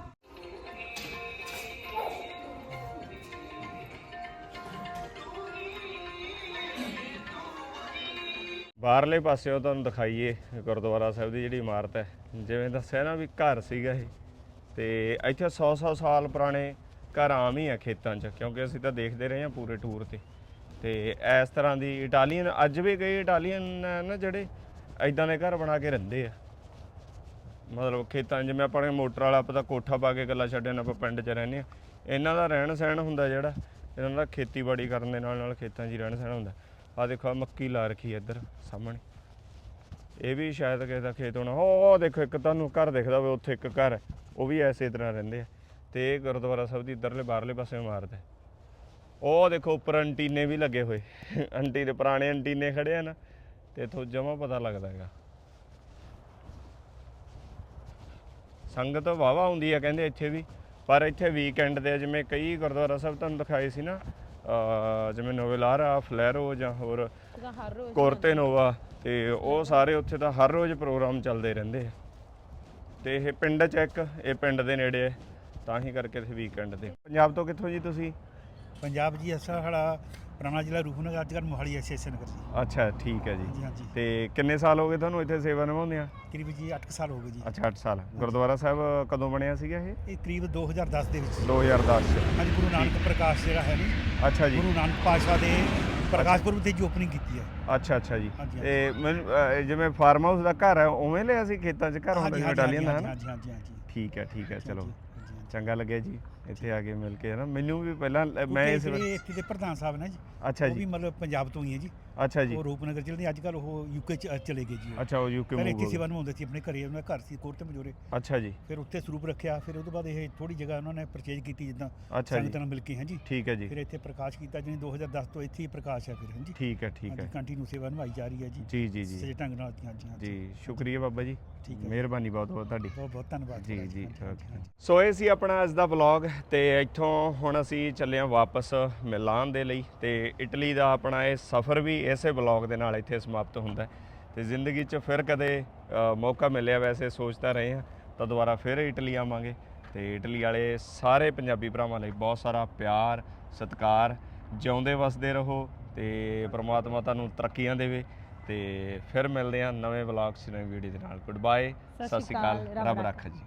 ਬਾਹਰਲੇ ਪਾਸਿਓ ਤੁਹਾਨੂੰ ਦਿਖਾਈਏ ਗੁਰਦੁਆਰਾ ਸਾਹਿਬ ਦੀ ਜਿਹੜੀ ਇਮਾਰਤ ਹੈ। ਜਿਵੇਂ ਦੱਸਿਆ ਨਾ ਵੀ ਘਰ ਸੀਗਾ ਇਹ। ਤੇ ਇੱਥੇ 100-100 ਸਾਲ ਪੁਰਾਣੇ ਘਰ ਆਮ ਹੀ ਆ ਖੇਤਾਂ 'ਚ, ਕਿਉਂਕਿ ਅਸੀਂ ਤਾਂ ਦੇਖਦੇ ਰਹੇ ਹਾਂ ਪੂਰੇ ਟੂਰ ਤੇ। ਤੇ ਇਸ ਤਰ੍ਹਾਂ ਦੀ ਇਟਾਲੀਅਨ ਅੱਜ ਵੀ ਕਈ ਇਟਾਲੀਅਨ ਹੈ ਨਾ ਜਿਹੜੇ ਐਦਾਂ ਦੇ ਘਰ ਬਣਾ ਕੇ ਰਹਿੰਦੇ ਆ। ਮਤਲਬ ਖੇਤਾਂ 'ਚ ਜਿਵੇਂ ਆਪਾਂ ਨੇ ਮੋਟਰ ਵਾਲਾ, ਆਪਾਂ ਤਾਂ ਕੋਠਾ ਪਾ ਕੇ ਗੱਲਾਂ ਛੱਡਣ ਆਪਾਂ ਪਿੰਡ 'ਚ ਰਹਿੰਦੇ ਆ ਇਹਨਾਂ ਦਾ ਰਹਿਣ ਸਹਿਣ ਹੁੰਦਾ ਜਿਹੜਾ, ਇਹਨਾਂ ਦਾ ਖੇਤੀਬਾੜੀ ਕਰਨ ਦੇ ਨਾਲ ਨਾਲ ਖੇਤਾਂ 'ਚ ਹੀ ਰਹਿਣ ਸਹਿਣ ਹੁੰਦਾ। ਆ ਦੇਖੋ ਆਹ ਮੱਕੀ ਲਾ ਰੱਖੀ ਹੈ ਇੱਧਰ ਸਾਹਮਣੇ। ਇਹ ਵੀ ਸ਼ਾਇਦ ਕਿਸੇ ਦਾ ਖੇਤ ਹੋਣਾ। ਉਹ ਦੇਖੋ ਇੱਕ ਤੁਹਾਨੂੰ ਘਰ ਦਿਖਦਾ ਹੋਵੇ ਉੱਥੇ ਇੱਕ ਘਰ ਹੈ, ਉਹ ਵੀ ਐਸੇ ਤਰ੍ਹਾਂ ਰਹਿੰਦੇ ਆ। ਤੇ ਇਹ ਗੁਰਦੁਆਰਾ ਸਾਹਿਬ ਦੀ ਇੱਧਰਲੇ ਬਾਹਰਲੇ ਪਾਸੇ ਇਮਾਰਤ ਹੈ। ਉਹ ਦੇਖੋ ਉੱਪਰ ਅੰਟੀਨੇ ਵੀ ਲੱਗੇ ਹੋਏ। ਅੰਟੀ ਦੇ ਪੁਰਾਣੇ ਅੰਟੀਨੇ ਖੜੇ ਆ ਨਾ ਤੇ ਇੱਥੋਂ ਜਮਾ ਪਤਾ ਲੱਗਦਾ ਹੈਗਾ। ਸੰਗਤ ਵਾਵਾ ਹੁੰਦੀ ਆ ਕਹਿੰਦੇ ਇੱਥੇ ਵੀ। ਪਰ ਇੱਥੇ ਵੀਕਐਂਡ ਦੇ ਜਿਵੇਂ ਕਈ ਗੁਰਦੁਆਰਾ ਸਾਹਿਬ ਤੁਹਾਨੂੰ ਦਿਖਾਏ ਸੀ ਨਾ ਅਹ ਜਿਵੇਂ ਨੋਵੇਲਾਰਾ ਫਲੈਰੋ ਜਾਂ ਹੋਰ ਤਾਂ ਹਰ ਰੋਜ਼ ਕੋਰਤੇ ਨੋਵਾ ਤੇ ਉਹ ਸਾਰੇ ਉੱਥੇ ਤਾਂ ਹਰ ਰੋਜ਼ ਪ੍ਰੋਗਰਾਮ ਚੱਲਦੇ ਰਹਿੰਦੇ ਆ। ਤੇ ਇਹ ਪਿੰਡ ਚ ਇੱਕ ਇਹ ਪਿੰਡ ਦੇ ਨੇੜੇ ਹੈ ਤਾਂ ਹੀ ਕਰਕੇ ਇੱਥੇ ਵੀਕਐਂਡ ਤੇ ਪੰਜਾਬ ਤੋਂ ਕਿੱਥੋਂ ਜੀ ਤੁਸੀਂ? ਪੰਜਾਬ ਜੀ ਅਸਾ ਸਾਡਾ ਪੁਰਾਣਾ ਜ਼ਿਲ੍ਹਾ ਰੂਪਨਗਰ ਅੱਜ ਕੱਲ੍ਹ ਮੋਹਾਲੀ ਐਸੋਸੀਏਸ਼ਨ ਕਰਦੀ ਅੱਛਾ ਠੀਕ ਹੈ ਜੀ। ਜੀ ਹਾਂਜੀ। ਤੇ ਕਿੰਨੇ ਸਾਲ ਹੋ ਗਏ ਤੁਹਾਨੂੰ ਇੱਥੇ ਸੇਵਾ ਨਿਭਾਉਂਦਿਆਂ ਕਰੀਬ ਜੀ 8 ਸਾਲ ਹੋ ਗਏ ਜੀ। ਅੱਛਾ 8 ਸਾਲ। ਗੁਰਦੁਆਰਾ ਸਾਹਿਬ ਕਦੋਂ ਬਣਿਆ ਸੀਗਾ ਇਹ? ਇਹ ਕਰੀਬ 2010 ਦੇ ਵਿੱਚ। 2010 ਚ। ਹਾਂਜੀ ਗੁਰੂ ਨਾਨਕ ਪ੍ਰਕਾਸ਼ ਜਿਹੜਾ ਹੈ ਨਹੀਂ ਅੱਛਾ ਜੀ। ਗੁਰੂ ਨਾਨਕ ਪਾਤਸ਼ਾਹ ਦੇ ਪ੍ਰਕਾਸ਼ ਪੁਰਬ ਤੇ ਜੀ ਓਪਨਿੰਗ ਕੀਤੀ ਹੈ। ਅੱਛਾ ਅੱਛਾ ਜੀ। ਹਾਂਜੀ, ਤੇ ਮੈਨੂੰ, ਅਹ, ਜਿਵੇਂ ਫਾਰਮ ਹਾਊਸ ਦਾ ਘਰ ਹੈ ਉਵੇਂ ਲਿਆ ਸੀ ਖੇਤਾਂ 'ਚ ਘਰ ਹੁੰਦਾ ਹਾਂਜੀ ਇਟਾਲੀਅਨ ਦਾ ਹੈ ਨਾ ਹਾਂਜੀ ਹਾਂਜੀ ਹਾਂਜੀ। ਠੀਕ ਹੈ ਠੀਕ ਹੈ ਚਲੋ। ਹਾਂਜੀ, ਹਾਂਜੀ। ਚੰਗਾ ਲੱਗਿਆ ਜੀ। ਇੱਥੇ ਆ ਕੇ ਮਿਲ ਕੇ ਨਾ ਮੈਨੂੰ ਵੀ ਪਹਿਲਾਂ ਮੈਂ ਇਸ ਇੱਥੇ ਦੇ ਪ੍ਰਧਾਨ ਸਾਹਿਬ ਨੇ ਜੀ। ਅੱਛਾ ਉਹ ਵੀ ਮਤਲਬ ਪੰਜਾਬ ਤੋਂ ਹੀ ਹੈ ਜੀ। ਅੱਛਾ ਜੀ। ਉਹ ਰੂਪਨਗਰ ਜ਼ਿਲ੍ਹੇ ਦੇ ਅੱਜ ਕੱਲ੍ਹ ਉਹ ਯੂਕੇ ਚ ਚਲੇ ਗਏ ਜੀ। ਅੱਛਾ ਉਹ ਯੂਕੇ ਪਹਿਲੇ ਇੱਥੇ ਸੇਵਾ ਨਿਭਾਉਂਦੇ ਸੀ ਆਪਣੇ ਘਰੇ ਉਹਨਾਂ ਦਾ ਘਰ ਸੀ ਕੋਰ ਤੇ ਮਜੋਰੇ। ਅੱਛਾ ਜੀ। ਫਿਰ ਉੱਥੇ ਸਰੂਪ ਰੱਖਿਆ ਫਿਰ ਉਹ ਤੋਂ ਬਾਅਦ ਇਹ ਥੋੜੀ ਜਗ੍ਹਾ ਉਹਨਾਂ ਨੇ ਪਰਚੇਜ ਕੀਤੀ ਜਿੱਦਾਂ ਸੰਗਤਾਂ ਨਾਲ ਮਿਲ ਕੇ ਹਾਂਜੀ। ਠੀਕ ਹੈ ਜੀ। ਫਿਰ ਇੱਥੇ ਪ੍ਰਕਾਸ਼ ਕੀਤਾ ਜਿਹਨੇ 2010 ਤੋਂ ਇੱਥੇ ਹੀ ਪ੍ਰਕਾਸ਼ ਹੈ ਫਿਰ ਹਾਂਜੀ। ਠੀਕ ਹੈ ਠੀਕ ਹੈ। ਕੰਟੀਨਿਊ ਸੇਵਾ ਨਿਭਾਈ ਜਾ ਰਹੀ ਹੈ ਜੀ। ਜੀ ਜੀ ਜੀ। ਸਹੀ ਢੰਗ ਨਾਲ ਜੀ ਹਾਂਜੀ। ਜੀ ਸ਼ੁਕਰੀਆ ਬਾਬਾ ਜੀ। ਠੀਕ ਹੈ। ਮਿਹਰਬਾਨੀ ਬਹੁਤ ਬਹੁਤ ਤੁਹਾਡੀ। ਬਹੁਤ ਬਹੁਤ ਧੰਨਵਾਦ ਜੀ ਜੀ। ਸੋ ਇਹ ਸੀ ਆਪਣਾ ਅੱਜ ਦਾ ਵਲੌਗ ਤੇ ਇੱਥੋਂ ਹੁਣ ਅਸੀਂ ਚੱਲੇ ਹਾਂ ਵਾਪਸ ਮਿਲਾਨ ਦੇ ਲਈ ਤੇ ਇਟਲੀ ਦਾ ਆਪਣਾ ਇਹ ਸਫ਼ਰ ਵੀ ਇਸੇ ਵਲੌਗ ਦੇ ਨਾਲ ਇੱਥੇ ਸਮਾਪਤ ਹੁੰਦਾ ਤੇ ਜ਼ਿੰਦਗੀ 'ਚ ਫਿਰ ਕਦੇ ਮੌਕਾ ਮਿਲਿਆ ਵੈਸੇ ਸੋਚਦਾ ਰਹੇ ਹਾਂ ਤਾਂ ਦੁਬਾਰਾ ਫਿਰ ਇਟਲੀ ਆਵਾਂਗੇ। ਤੇ ਇਟਲੀ ਵਾਲੇ ਸਾਰੇ ਪੰਜਾਬੀ ਭਰਾਵਾਂ ਲਈ ਬਹੁਤ ਸਾਰਾ ਪਿਆਰ ਸਤਿਕਾਰ ਜਿਉਂਦੇ ਵਸਦੇ ਰਹੋ ਤੇ ਪ੍ਰਮਾਤਮਾ ਤੁਹਾਨੂੰ ਤਰੱਕੀਆਂ ਦੇਵੇ। ਤੇ ਫਿਰ ਮਿਲਦੇ ਹਾਂ ਨਵੇਂ ਵਲੌਗ 'ਚ ਨਵੀਂ ਵੀਡੀਓ ਦੇ ਨਾਲ। ਗੁੱਡ ਬਾਏ ਸਤਿ ਸ਼੍ਰੀ ਅਕਾਲ ਰੱਬ ਰੱਖਾ ਜੀ।